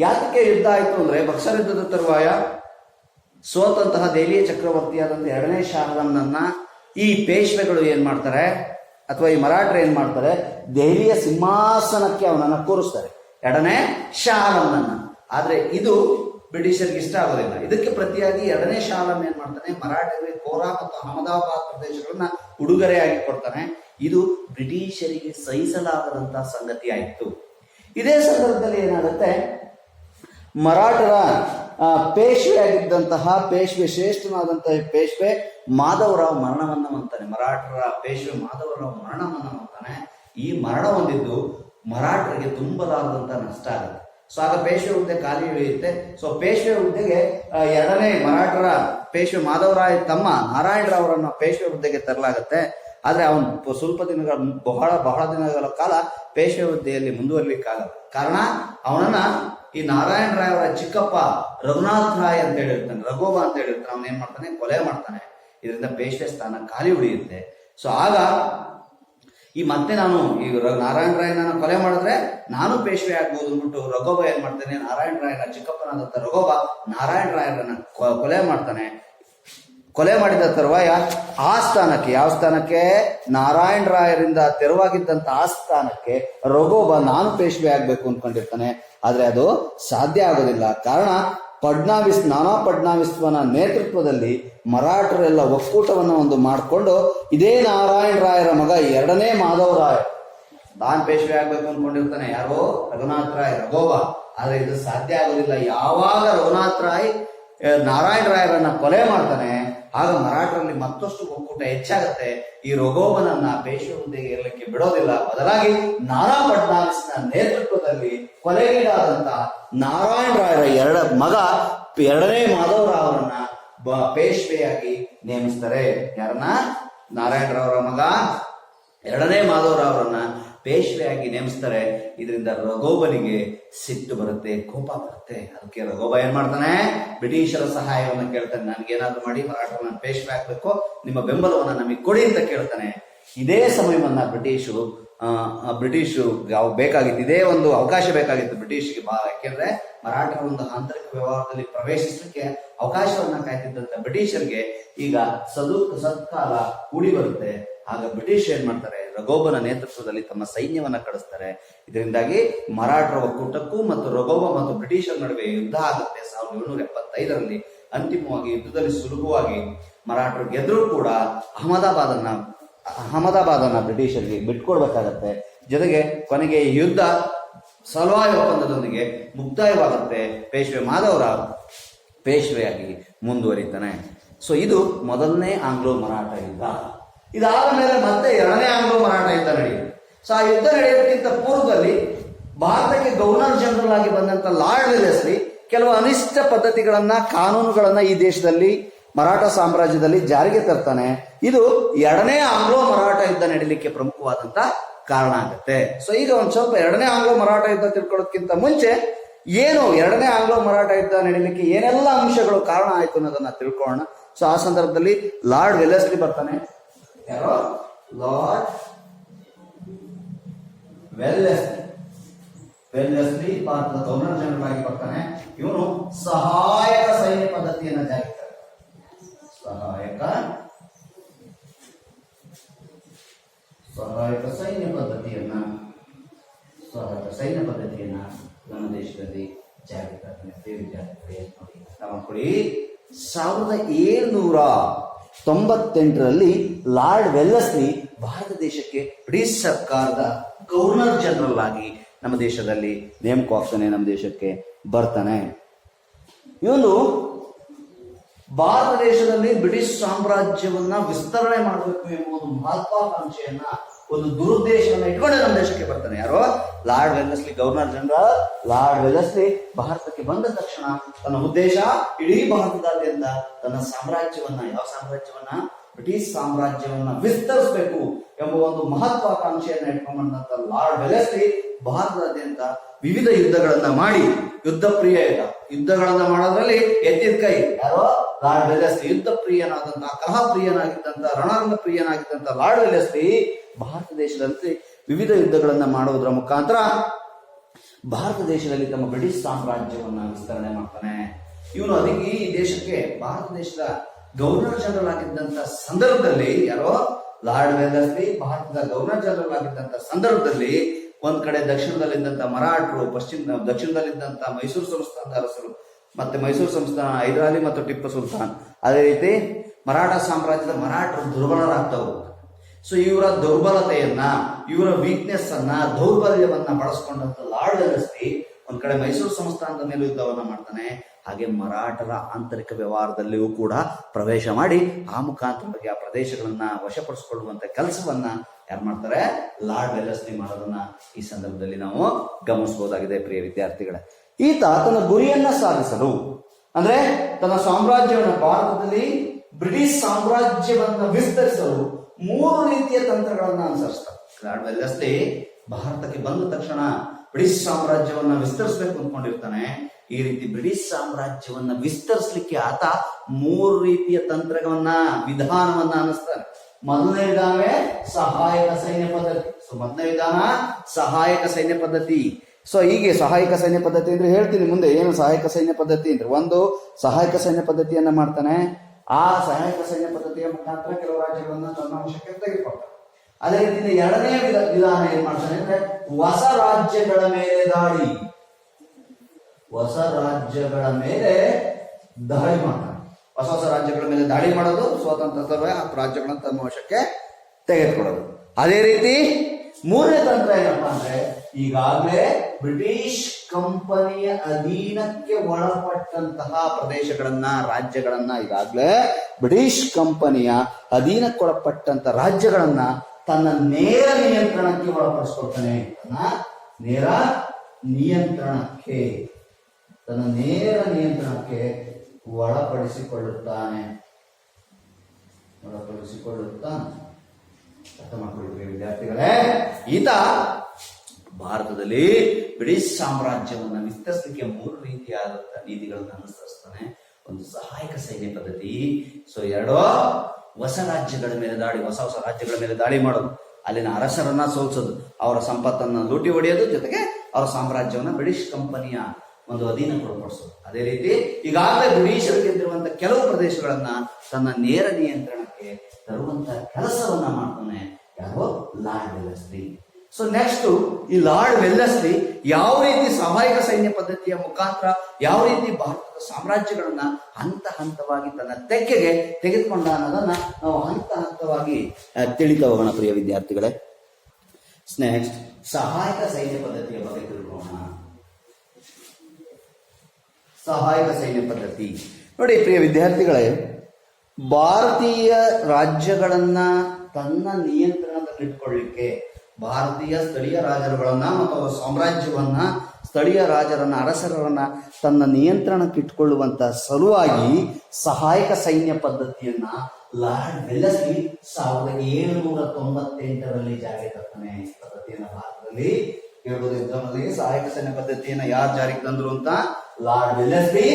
ಯಾತಕ್ಕೆ ಯುದ್ಧ ಆಯ್ತು ಅಂದ್ರೆ ಬಕ್ಸರ್ ಯುದ್ಧದ ತರುವಾಯ ಸೋತಂತಹ ದೆಹಲಿಯ ಚಕ್ರವರ್ತಿಯಾದಂತಹ ಎರಡನೇ ಶಾಹರನ್ನ ಈ ಪೇಶ್ವೆಗಳು ಏನ್ ಮಾಡ್ತಾರೆ, ಅಥವಾ ಈ ಮರಾಠರು ಏನ್ ಮಾಡ್ತಾರೆ ದೆಹಲಿಯ ಸಿಂಹಾಸನಕ್ಕೆ ಅವನನ್ನ ಕೂರಿಸ್ತಾರೆ. ಎರಡನೇ ಶಾಹರನ್ನ ಆದ್ರೆ ಇದು ಬ್ರಿಟಿಷರಿಗೆ ಇಷ್ಟ ಆಗೋದಿಲ್ಲ. ಇದಕ್ಕೆ ಪ್ರತಿಯಾಗಿ ಎರಡನೇ ಶಾಲಮ್ ಏನ್ ಮಾಡ್ತಾನೆ. ಮರಾಠರಿಗೆ ಕೋರಾ ಮತ್ತು ಅಹಮದಾಬಾದ್ ಪ್ರದೇಶಗಳನ್ನ ಉಡುಗೊರೆಯಾಗಿ ಕೊಡ್ತಾನೆ. ಇದು ಬ್ರಿಟಿಷರಿಗೆ ಸಹಿಸಲಾಗದಂತಹ ಸಂಗತಿ ಆಯಿತು ಇದೇ ಸಂದರ್ಭದಲ್ಲಿ ಏನಾಗುತ್ತೆ? ಮರಾಠರ ಆ, ಪೇಶ್ವೆ ಶ್ರೇಷ್ಠನಾದಂತಹ ಪೇಶ್ವೆ ಮಾಧವರಾವ್ ಮರಣವನ್ನ ಹೊಂತಾನೆ ಮರಾಠರ ಪೇಶ್ವೆ ಮಾಧವರಾವ್ ಮರಣವನ್ನ ಹೊಂತಾನೆ ಈ ಮರಣ ಹೊಂದಿದ್ದು ಮರಾಠರಿಗೆ ತುಂಬಲಾರದಂತ ನಷ್ಟ ಆಗುತ್ತೆ. ಸೊ ಆಗ ಪೇಶ್ವೆ ಹುದ್ದೆ ಖಾಲಿ ಉಳಿಯುತ್ತೆ ಸೊ ಪೇಶ್ವೆ ಹುದ್ದೆಗೆ ಎರಡನೇ ಮರಾಠರ ಪೇಶ್ವೆ ಮಾಧವರಾಯ ತಮ್ಮ ನಾರಾಯಣರಾವರನ್ನ ಪೇಶ್ವೆ ಹುದ್ದೆಗೆ ತರಲಾಗುತ್ತೆ. ಆದ್ರೆ ಅವನು ಸ್ವಲ್ಪ ದಿನಗಳ, ಬಹಳ ಬಹಳ ದಿನಗಳ ಕಾಲ ಪೇಶ್ವೆ ಹುದ್ದೆಯಲ್ಲಿ ಮುಂದುವರಿಲಿಕ್ಕಾಗಲ್ಲ. ಕಾರಣ, ಅವನನ್ನ ಈ ನಾರಾಯಣ ರಾಯ್ ಅವರ ಚಿಕ್ಕಪ್ಪ ರಘುನಾಥ್ ರಾಯ್ ಅಂತ ಹೇಳಿರ್ತಾನೆ, ರಘೋಬ ಅಂತ ಹೇಳಿರ್ತಾನೆ. ಅವನ್ ಏನ್ ಮಾಡ್ತಾನೆ? ಕೊಲೆ ಮಾಡ್ತಾನೆ. ಇದರಿಂದ ಪೇಶ್ವೆ ಸ್ಥಾನ ಖಾಲಿ ಉಳಿಯುತ್ತೆ. ಸೊ ಆಗ ಈ ಮತ್ತೆ ನಾನು ಈ ನಾರಾಯಣ ರಾಯನ ಕೊಲೆ ಮಾಡಿದ್ರೆ ನಾನು ಪೇಶ್ವೆ ಆಗ್ಬೋದು ಅಂದ್ಬಿಟ್ಟು ರಘೋಬ ಏನ್ ಮಾಡ್ತಾನೆ? ನಾರಾಯಣ ರಾಯನ ಚಿಕ್ಕಪ್ಪನಾದಂತ ರಘೋಬ ನಾರಾಯಣ ರಾಯರನ್ನ ಕೊಲೆ ಮಾಡ್ತಾನೆ. ಕೊಲೆ ಮಾಡಿದ ತರುವಾಯ ಆ ಸ್ಥಾನಕ್ಕೆ, ಯಾವ ಸ್ಥಾನಕ್ಕೆ? ನಾರಾಯಣ ರಾಯರಿಂದ ತೆರವಾಗಿದ್ದಂತ ಆ ಸ್ಥಾನಕ್ಕೆ ರಘೋಬ ನಾನು ಪೇಶ್ವೆ ಆಗ್ಬೇಕು ಅನ್ಕೊಂಡಿರ್ತಾನೆ ಆದ್ರೆ ಅದು ಸಾಧ್ಯ ಆಗೋದಿಲ್ಲ. ಕಾರಣ ಫಡ್ನಾವಿಸ್ ನಾನಾ ಫಡ್ನಾವಿಸ್ವನ ನೇತೃತ್ವದಲ್ಲಿ ಮರಾಠರೆಲ್ಲ ಒಕ್ಕೂಟವನ್ನು ಒಂದು ಮಾಡಿಕೊಂಡು ಇದೇ ನಾರಾಯಣ ರಾಯರ ಮಗ, ಎರಡನೇ ಮಾಧವರಾಯ ನಾನ್ ಪೇಶ್ವೆ ಆಗ್ಬೇಕು ಅನ್ಕೊಂಡಿರ್ತಾನೆ, ಯಾರೋ? ರಘುನಾಥ ರಾಯ್, ರಘೋಬ. ಆದ್ರೆ ಇದು ಸಾಧ್ಯ ಆಗೋದಿಲ್ಲ. ಯಾವಾಗ ರಘುನಾಥ್ ರಾಯ್ ನಾರಾಯಣ ರಾಯರನ್ನ ಕೊಲೆ ಮಾಡ್ತಾನೆ ಆಗ ಮರಾಠರಲ್ಲಿ ಮತ್ತಷ್ಟು ಒಕ್ಕೂಟ ಹೆಚ್ಚಾಗುತ್ತೆ. ಈ ರಘೋವನನ್ನ ಹುದ್ದೆಗೆ ಇರಲಿಕ್ಕೆ ಬಿಡೋದಿಲ್ಲ. ಬದಲಾಗಿ ನಾನಾ ಫಡ್ನಾವಿಸ್ನ ನೇತೃತ್ವದಲ್ಲಿ ಕೊಲೆಗೀಡಾದಂತ ನಾರಾಯಣ ರಾಯರ ಎರಡ ಮಗ ಎರಡನೇ ಮಾಧವರಾವರನ್ನ ಪೇಶ್ವೆಯಾಗಿ ನೇಮಿಸ್ತಾರೆ. ಯಾರನ್ನ? ನಾರಾಯಣರಾವರ ಮಗ. ಎರಡನೇ ಮಾಧವರಾವರನ್ನ ಪೇಶ್ವೆಯಾಗಿ ನೇಮಿಸ್ತಾರೆ, ಇದರಿಂದ ರಘೋಬನಿಗೆ ಸಿಟ್ಟು ಬರುತ್ತೆ, ಕೋಪ ಬರುತ್ತೆ. ಅದಕ್ಕೆ ರಘೋಬ ಏನ್ ಮಾಡ್ತಾನೆ? ಬ್ರಿಟಿಷರ ಸಹಾಯವನ್ನ ಕೇಳ್ತಾನೆ. ನನ್ಗೇನಾದ್ರೂ ಮಾಡಿ ಮರಾಠವನ್ನ ಪೇಶ್ವೆ ಹಾಕ್ಬೇಕು ನಿಮ್ಮ ಬೆಂಬಲವನ್ನ ನಮಗೆ ಕೊಡಿ ಅಂತ ಕೇಳ್ತಾನೆ. ಇದೇ ಸಮಯವನ್ನ ಬ್ರಿಟಿಷು ಬ್ರಿಟಿಷು ಯಾವ ಬೇಕಾಗಿತ್ತು, ಇದೇ ಒಂದು ಅವಕಾಶ ಬೇಕಾಗಿತ್ತು ಬ್ರಿಟಿಷ್ಗೆ ಬಾ, ಯಾಕೆಂದ್ರೆ ಮರಾಠರ ಒಂದು ಆಂತರಿಕ ವ್ಯವಹಾರದಲ್ಲಿ ಪ್ರವೇಶಿಸಲಿಕ್ಕೆ ಅವಕಾಶವನ್ನ ಕಾಯ್ತಿದ್ದಂತ ಬ್ರಿಟಿಷರಿಗೆ ಈಗ ಸದು ಸತ್ಕಾಲ ಕೂಡಿ ಬರುತ್ತೆ. ಆಗ ಬ್ರಿಟಿಷ್ ಏನ್ ಮಾಡ್ತಾರೆ? ರಘೋಬನ ನೇತೃತ್ವದಲ್ಲಿ ತಮ್ಮ ಸೈನ್ಯವನ್ನ ಕಳಿಸ್ತಾರೆ. ಇದರಿಂದಾಗಿ ಮರಾಠರ ಒಕ್ಕೂಟಕ್ಕೂ ಮತ್ತು ರಘೋಬ ಮತ್ತು ಬ್ರಿಟಿಷರ ನಡುವೆ ಯುದ್ಧ ಆಗುತ್ತೆ. ಸಾವಿರದ ಏಳ್ನೂರ ಎಪ್ಪತ್ತೈದರಲ್ಲಿ ಅಂತಿಮವಾಗಿ ಯುದ್ಧದಲ್ಲಿ ಸುಲಭವಾಗಿ ಮರಾಠರು ಗೆದ್ರೂ ಕೂಡ ಅಹಮದಾಬಾದನ್ನ ಅಹಮದಾಬಾದನ್ನ ಬ್ರಿಟಿಷರಿಗೆ ಬಿಟ್ಕೊಡ್ಬೇಕಾಗತ್ತೆ. ಜೊತೆಗೆ ಕೊನೆಗೆ ಯುದ್ಧ ಸಲುವಾಯ ಒಪ್ಪಂದದೊಂದಿಗೆ ಮುಕ್ತಾಯವಾಗುತ್ತೆ. ಪೇಶ್ವೆ ಮಾಧವರಾವ್ ಪೇಶ್ವೆಯಾಗಿ ಮುಂದುವರಿತಾನೆ. ಸೊ ಇದು ಮೊದಲನೇ ಆಂಗ್ಲೋ ಮರಾಠ ಯುದ್ಧ. ಇದಾದ ಮೇಲೆ ಮತ್ತೆ ಎರಡನೇ ಆಂಗ್ಲೋ ಮರಾಠ ಯುದ್ಧ ನಡೆಯಿತು. ಸೊ ಆ ಯುದ್ಧ ನಡೆಯೋದಕ್ಕಿಂತ ಪೂರ್ವದಲ್ಲಿ ಭಾರತಕ್ಕೆ ಗವರ್ನರ್ ಜನರಲ್ ಆಗಿ ಬಂದಂತ ಲಾರ್ಡ್ ವೆಲೆಸ್ಲಿ ಕೆಲವು ಅನಿಷ್ಟ ಪದ್ಧತಿಗಳನ್ನ, ಕಾನೂನುಗಳನ್ನ ಈ ದೇಶದಲ್ಲಿ, ಮರಾಠ ಸಾಮ್ರಾಜ್ಯದಲ್ಲಿ ಜಾರಿಗೆ ತರ್ತಾನೆ. ಇದು ಎರಡನೇ ಆಂಗ್ಲೋ ಮರಾಠ ಯುದ್ಧ ನಡೀಲಿಕ್ಕೆ ಪ್ರಮುಖವಾದಂತ ಕಾರಣ ಆಗುತ್ತೆ. ಸೊ ಈಗ ಒಂದ್ ಸ್ವಲ್ಪ ಎರಡನೇ ಆಂಗ್ಲೋ ಮರಾಠ ಯುದ್ಧ ತಿಳ್ಕೊಳ್ಳೋದಕ್ಕಿಂತ ಮುಂಚೆ ಏನು ಎರಡನೇ ಆಂಗ್ಲೋ ಮರಾಠ ಯುದ್ಧ ನಡೀಲಿಕ್ಕೆ ಏನೆಲ್ಲ ಅಂಶಗಳು ಕಾರಣ ಆಯ್ತು ಅನ್ನೋದನ್ನ ತಿಳ್ಕೊಳ್ಳೋಣ. ಸೊ ಆ ಸಂದರ್ಭದಲ್ಲಿ ಲಾರ್ಡ್ ವೆಲ್ಲೆಸ್ಲಿ ಬರ್ತಾನೆ. ಯಾರೋ ಲಾರ್ಡ್ ವೆಲ್ಲೆಸ್ಲಿ ವೆಲ್ಲೆಸ್ಲಿ ಭಾರತದ ಗವರ್ನರ್ ಜನರಲ್ ಆಗಿ ಬರ್ತಾನೆ ಇವನು ಸಹಾಯಕ ಸೈನ್ಯ ಪದ್ಧತಿಯನ್ನ ಜಾರಿಗೆ ತರ್ತಾನೆ. ಸಹಾಯಕ ಸಹಾಯಕ ಸೈನ್ಯ ಪದ್ಧತಿಯನ್ನ ಸಹಾಯಕ ಸೈನ್ಯ ಪದ್ಧತಿಯನ್ನ ನಮ್ಮ ದೇಶದಲ್ಲಿ ಜಾರಿಗೆ ತರ್ತಾನೆ ಪ್ರಿಯ ವಿದ್ಯಾರ್ಥಿಗಳೇ ನೋಡಿ ನಮ್ಮ ಕೊಡಿ ಸಾವಿರದ ಏಳ್ನೂರ ತೊಂಬತ್ತೆಂಟರಲ್ಲಿ ಲಾರ್ಡ್ ವೆಲ್ಲಸ್ಲಿ ಭಾರತ ದೇಶಕ್ಕೆ ಬ್ರಿಟಿಷ್ ಸರ್ಕಾರದ ಗವರ್ನರ್ ಜನರಲ್ ಆಗಿ ನಮ್ಮ ದೇಶದಲ್ಲಿ ನೇಮಕ ಆಗ್ತಾನೆ ನಮ್ಮ ದೇಶಕ್ಕೆ ಬರ್ತಾನೆ. ಇವನು ಭಾರತ ದೇಶದಲ್ಲಿ ಬ್ರಿಟಿಷ್ ಸಾಮ್ರಾಜ್ಯವನ್ನ ವಿಸ್ತರಣೆ ಮಾಡಬೇಕು ಎಂಬ ಒಂದು ಮಹತ್ವಾಕಾಂಕ್ಷೆಯನ್ನ ಒಂದು ದುರುದ್ದೇಶವನ್ನು ಇಟ್ಕೊಂಡು ನಮ್ಮ ದೇಶಕ್ಕೆ ಬರ್ತಾನೆ. ಯಾರೋ? Lord Wellesley governor general, lord Wellesley ಭಾರತಕ್ಕೆ ಬಂದ ತಕ್ಷಣ ತನ್ನ ಉದ್ದೇಶ ಇಡೀ ಭಾರತದಾದ್ಯಂತ ತನ್ನ ಸಾಮ್ರಾಜ್ಯವನ್ನ, ಯಾವ ಸಾಮ್ರಾಜ್ಯವನ್ನ? ಬ್ರಿಟಿಷ್ ಸಾಮ್ರಾಜ್ಯವನ್ನ ವಿಸ್ತರಿಸಬೇಕು ಎಂಬ ಒಂದು ಮಹತ್ವಾಕಾಂಕ್ಷೆಯನ್ನ ಇಟ್ಕೊಂಡ್ಬಂದಂತ ಲಾರ್ಡ್ ವೆಲ್ಲಸ್ಲಿ ಭಾರತದಾದ್ಯಂತ ವಿವಿಧ ಯುದ್ಧಗಳನ್ನ ಮಾಡಿ. ಯುದ್ಧ ಪ್ರಿಯ ಯುದ್ಧ. ಯುದ್ಧಗಳನ್ನ ಮಾಡೋದ್ರಲ್ಲಿ ಎತ್ತಿದ ಕೈ. ಯಾರೋ? ಲಾರ್ಡ್ ವೆಲೆಸ್ಲಿ ಯುದ್ಧ ಪ್ರಿಯನಾದಂತಹ ಕಲಹ ಪ್ರಿಯನಾಗಿದ್ದಂತ ರಣರಂಗ ಪ್ರಿಯನಾಗಿದ್ದಂಥ ಲಾರ್ಡ್ ವೆಲೆಸ್ಲಿ ಭಾರತ ದೇಶದಂತೆ ವಿವಿಧ ಯುದ್ಧಗಳನ್ನ ಮಾಡುವುದರ ಮುಖಾಂತರ ಭಾರತ ದೇಶದಲ್ಲಿ ತಮ್ಮ ಬ್ರಿಟಿಷ್ ಸಾಮ್ರಾಜ್ಯವನ್ನ ವಿಸ್ತರಣೆ ಮಾಡ್ತಾನೆ. ಇವನು ಅದಕ್ಕೆ ಈ ದೇಶಕ್ಕೆ, ಭಾರತ ದೇಶದ ಗವರ್ನರ್ ಜನರಲ್ ಆಗಿದ್ದಂತ ಸಂದರ್ಭದಲ್ಲಿ, ಯಾರೋ? ಲಾರ್ಡ್ ವೆಲ್ಲೆಸ್ಲಿ ಭಾರತದ ಗವರ್ನರ್ ಜನರಲ್ ಆಗಿದ್ದಂತ ಸಂದರ್ಭದಲ್ಲಿ ಒಂದ್ ಕಡೆ ದಕ್ಷಿಣದಲ್ಲಿದ್ದಂತ ಮರಾಠರು, ಪಶ್ಚಿಮ, ದಕ್ಷಿಣದಲ್ಲಿದ್ದಂತ ಮೈಸೂರು ಸಂಸ್ಥಾನದ ಅರಸರು ಮತ್ತೆ ಮೈಸೂರು ಸಂಸ್ಥಾನ, ಹೈದರಾಲಿ ಮತ್ತು ಟಿಪ್ಪು ಸುಲ್ತಾನ್. ಅದೇ ರೀತಿ ಮರಾಠ ಸಾಮ್ರಾಜ್ಯದ ಮರಾಠರು ದುರ್ಬಲರಾಗ್ತಾ ಹೋಗ್ತಾರೆ ಸೊ ಇವರ ದುರ್ಬಲತೆಯನ್ನ, ಇವರ ವೀಕ್ನೆಸ್ ಅನ್ನ, ದೌರ್ಬಲ್ಯವನ್ನ ಬಳಸ್ಕೊಂಡಂತ ಲಾರ್ಡ್ ವೆಲೆಸ್ಲಿ ಒಂದ್ ಕಡೆ ಮೈಸೂರು ಸಂಸ್ಥಾನದ ಮೇಲೆ ಯುದ್ಧವನ್ನ ಮಾಡ್ತಾನೆ. ಹಾಗೆ ಮರಾಠರ ಆಂತರಿಕ ವ್ಯವಹಾರದಲ್ಲಿಯೂ ಕೂಡ ಪ್ರವೇಶ ಮಾಡಿ ಆ ಮುಖಾಂತರವಾಗಿ ಆ ಪ್ರದೇಶಗಳನ್ನ ವಶಪಡಿಸಿಕೊಳ್ಳುವಂತ ಕೆಲಸವನ್ನ ಯಾರು ಮಾಡ್ತಾರೆ? ಲಾರ್ಡ್ ವೆಲಸ್ನಿ ಮಾಡೋದನ್ನ ಈ ಸಂದರ್ಭದಲ್ಲಿ ನಾವು ಗಮನಿಸಬಹುದಾಗಿದೆ ಪ್ರಿಯ ವಿದ್ಯಾರ್ಥಿಗಳೇ. ಈತ ತನ್ನ ಗುರಿಯನ್ನ ಸಾಧಿಸಲು, ಅಂದ್ರೆ ತನ್ನ ಸಾಮ್ರಾಜ್ಯವನ್ನು ಭಾರತದಲ್ಲಿ ಬ್ರಿಟಿಷ್ ಸಾಮ್ರಾಜ್ಯವನ್ನ ವಿಸ್ತರಿಸಲು ಮೂರು ರೀತಿಯ ತಂತ್ರಗಳನ್ನ ಅನುಸರಿಸ್ತಾರೆ. ಭಾರತಕ್ಕೆ ಬಂದ ತಕ್ಷಣ ಬ್ರಿಟಿಷ್ ಸಾಮ್ರಾಜ್ಯವನ್ನ ವಿಸ್ತರಿಸಬೇಕು ಅಂದ್ಕೊಂಡಿರ್ತಾನೆ. ಈ ರೀತಿ ಬ್ರಿಟಿಷ್ ಸಾಮ್ರಾಜ್ಯವನ್ನ ವಿಸ್ತರಿಸಲಿಕ್ಕೆ ಆತ ಮೂರು ರೀತಿಯ ತಂತ್ರಗಳನ್ನ, ವಿಧಾನವನ್ನ ಅನಿಸ್ತಾನೆ ಮೊದಲನೇ ವಿಧಾನವೇ ಸಹಾಯಕ ಸೈನ್ಯ ಪದ್ಧತಿ. ಸೊ, ಮೊದಲನೇ ವಿಧಾನ ಸಹಾಯಕ ಸೈನ್ಯ ಪದ್ಧತಿ. ಸೊ ಹೀಗೆ ಸಹಾಯಕ ಸೈನ್ಯ ಪದ್ಧತಿ ಅಂದ್ರೆ ಹೇಳ್ತೀನಿ ಮುಂದೆ, ಏನು ಸಹಾಯಕ ಸೈನ್ಯ ಪದ್ಧತಿ ಅಂದ್ರೆ? ಒಂದು, ಸಹಾಯಕ ಸೈನ್ಯ ಪದ್ಧತಿಯನ್ನ ಮಾಡ್ತಾನೆ. ಆ ಸಹಾಯಕ ಸೈನ್ಯ ಪದ್ಧತಿಯ ಮುಖಾಂತರ ಕೆಲವು ರಾಜ್ಯಗಳನ್ನ ತನ್ನ ವಶಕ್ಕೆ ತೆಗೆದುಕೊಳ್ತಾನೆ. ಅದೇ ರೀತಿ ಎರಡನೇ ವಿಧ ವಿಧಾನ ಏನ್ ಮಾಡ್ತಾನೆ ಅಂದ್ರೆ, ಹೊಸ ರಾಜ್ಯಗಳ ಮೇಲೆ ದಾಳಿ. ಹೊಸ ರಾಜ್ಯಗಳ ಮೇಲೆ ದಾಳಿ ಮಾಡ್ತಾನೆ. ಹೊಸ ಹೊಸ ರಾಜ್ಯಗಳ ಮೇಲೆ ದಾಳಿ ಮಾಡೋದು ಸ್ವತಂತ್ರ ರಾಜ್ಯಗಳನ್ನು ತನ್ನ ವಶಕ್ಕೆ ತೆಗೆದುಕೊಳ್ಳೋದು. ಅದೇ ರೀತಿ ಮೂರನೇ ತಂತ್ರ ಏನಪ್ಪಾ ಅಂದ್ರೆ, ಈಗಾಗಲೇ ಬ್ರಿಟಿಷ್ ಕಂಪನಿಯ ಅಧೀನಕ್ಕೆ ಒಳಪಟ್ಟಂತಹ ಪ್ರದೇಶಗಳನ್ನ, ರಾಜ್ಯಗಳನ್ನ ಈಗಾಗಲೇ ಬ್ರಿಟಿಷ್ ಕಂಪನಿಯ ಅಧೀನಕ್ಕೊಳಪಟ್ಟಂತ ರಾಜ್ಯಗಳನ್ನ ತನ್ನ ನೇರ ನಿಯಂತ್ರಣಕ್ಕೆ ಒಳಪಡಿಸ್ಕೊಳ್ತಾನೆ ತನ್ನ ನೇರ ನಿಯಂತ್ರಣಕ್ಕೆ, ತನ್ನ ನೇರ ನಿಯಂತ್ರಣಕ್ಕೆ ಒಳಪಡಿಸಿಕೊಳ್ಳುತ್ತಾನೆ. ಒಳಪಡಿಸಿಕೊಳ್ಳುತ್ತಾನೆ. ಅರ್ಥ ಮಾಡ್ಕೊಳ್ಳಿ ವಿದ್ಯಾರ್ಥಿಗಳೇ, ಈತ ಭಾರತದಲ್ಲಿ ಬ್ರಿಟಿಷ್ ಸಾಮ್ರಾಜ್ಯವನ್ನು ವಿಸ್ತರಿಸಲಿಕ್ಕೆ ಮೂರು ರೀತಿಯಾದಂತಹ ನೀತಿಗಳನ್ನು ಅನುಸರಿಸ್ತಾನೆ. ಒಂದು ಸಹಾಯಕ ಸೈನ್ಯ ಪದ್ಧತಿ. ಸೊ ಎರಡೋ ಹೊಸ ರಾಜ್ಯಗಳ ಮೇಲೆ ದಾಳಿ, ಹೊಸ ಹೊಸ ರಾಜ್ಯಗಳ ಮೇಲೆ ದಾಳಿ ಮಾಡೋದು. ಅಲ್ಲಿನ ಅರಸರನ್ನ ಸೋಲ್ಸೋದು, ಅವರ ಸಂಪತ್ತನ್ನು ಲೂಟಿ ಹೊಡೆಯೋದು, ಜೊತೆಗೆ ಅವರ ಸಾಮ್ರಾಜ್ಯವನ್ನು ಬ್ರಿಟಿಷ್ ಕಂಪನಿಯ ಒಂದು ಅಧೀನ ಕೊಡಪಡಿಸೋದು. ಅದೇ ರೀತಿ ಈಗಾಗಲೇ ಬ್ರಿಟಿಷರು ಗೆದ್ದಿರುವಂತ ಕೆಲವು ಪ್ರದೇಶಗಳನ್ನ ತನ್ನ ನೇರ ನಿಯಂತ್ರಣಕ್ಕೆ ತರುವಂತಹ ಕೆಲಸವನ್ನ ಮಾಡ್ತಾನೆ ಯಾರೋ ಲಾರ್ಡ್ ವೆಲ್ಲಸ್ಲಿ ಸೊ ನೆಕ್ಸ್ಟ್ ಈ ಲಾರ್ಡ್ ವೆಲ್ಲಸ್ಲಿ ಯಾವ ರೀತಿ ಸಹಾಯಕ ಸೈನ್ಯ ಪದ್ಧತಿಯ ಮುಖಾಂತರ, ಯಾವ ರೀತಿ ಭಾರತದ ಸಾಮ್ರಾಜ್ಯಗಳನ್ನ ಹಂತ ಹಂತವಾಗಿ ತನ್ನ ತೆಕ್ಕೆಗೆ ತೆಗೆದುಕೊಂಡ ಅನ್ನೋದನ್ನ ನಾವು ಹಂತ ಹಂತವಾಗಿ ತಿಳಿತಾ ಹೋಗೋಣ ಪ್ರಿಯ ವಿದ್ಯಾರ್ಥಿಗಳೇ. ನೆಕ್ಸ್ಟ್ ಸಹಾಯಕ ಸೈನ್ಯ ಪದ್ಧತಿಯ ಬಗ್ಗೆ ತಿಳ್ಕೊಳ್ಳೋಣ. ಸಹಾಯಕ ಸೈನ್ಯ ಪದ್ಧತಿ. ನೋಡಿ ಪ್ರಿಯ ವಿದ್ಯಾರ್ಥಿಗಳೇ, ಭಾರತೀಯ ರಾಜ್ಯಗಳನ್ನ ತನ್ನ ನಿಯಂತ್ರಣದಲ್ಲಿಟ್ಕೊಳ್ಳಿಕ್ಕೆ ಭಾರತೀಯ ಸ್ಥಳೀಯ ರಾಜರುಗಳನ್ನ ಮತ್ತು ಅವರ ಸಾಮ್ರಾಜ್ಯವನ್ನ, ಸ್ಥಳೀಯ ರಾಜರನ್ನ, ಅರಸರನ್ನ ತನ್ನ ನಿಯಂತ್ರಣಕ್ಕೆ ಇಟ್ಕೊಳ್ಳುವಂತ ಸಲುವಾಗಿ ಸಹಾಯಕ ಸೈನ್ಯ ಪದ್ಧತಿಯನ್ನ ಲಾರ್ಡ್ ವೆಲ್ಲಸ್ಲಿ ಸಾವಿರದ ಏಳುನೂರ ತೊಂಬತ್ತೆಂಟರಲ್ಲಿ ಜಾರಿಗೆ ಈ ಪದ್ಧತಿಯನ್ನ ಭಾರತದಲ್ಲಿ. ಹೇಳ್ಬೋದು ಸಹಾಯಕ ಸೈನ್ಯ ಪದ್ಧತಿಯನ್ನ ಯಾರು ಜಾರಿಗೆ ತಂದ್ರು ಅಂತ? ಲಾರ್ಡ್ ವೆಲ್ಲಸ್ಲಿ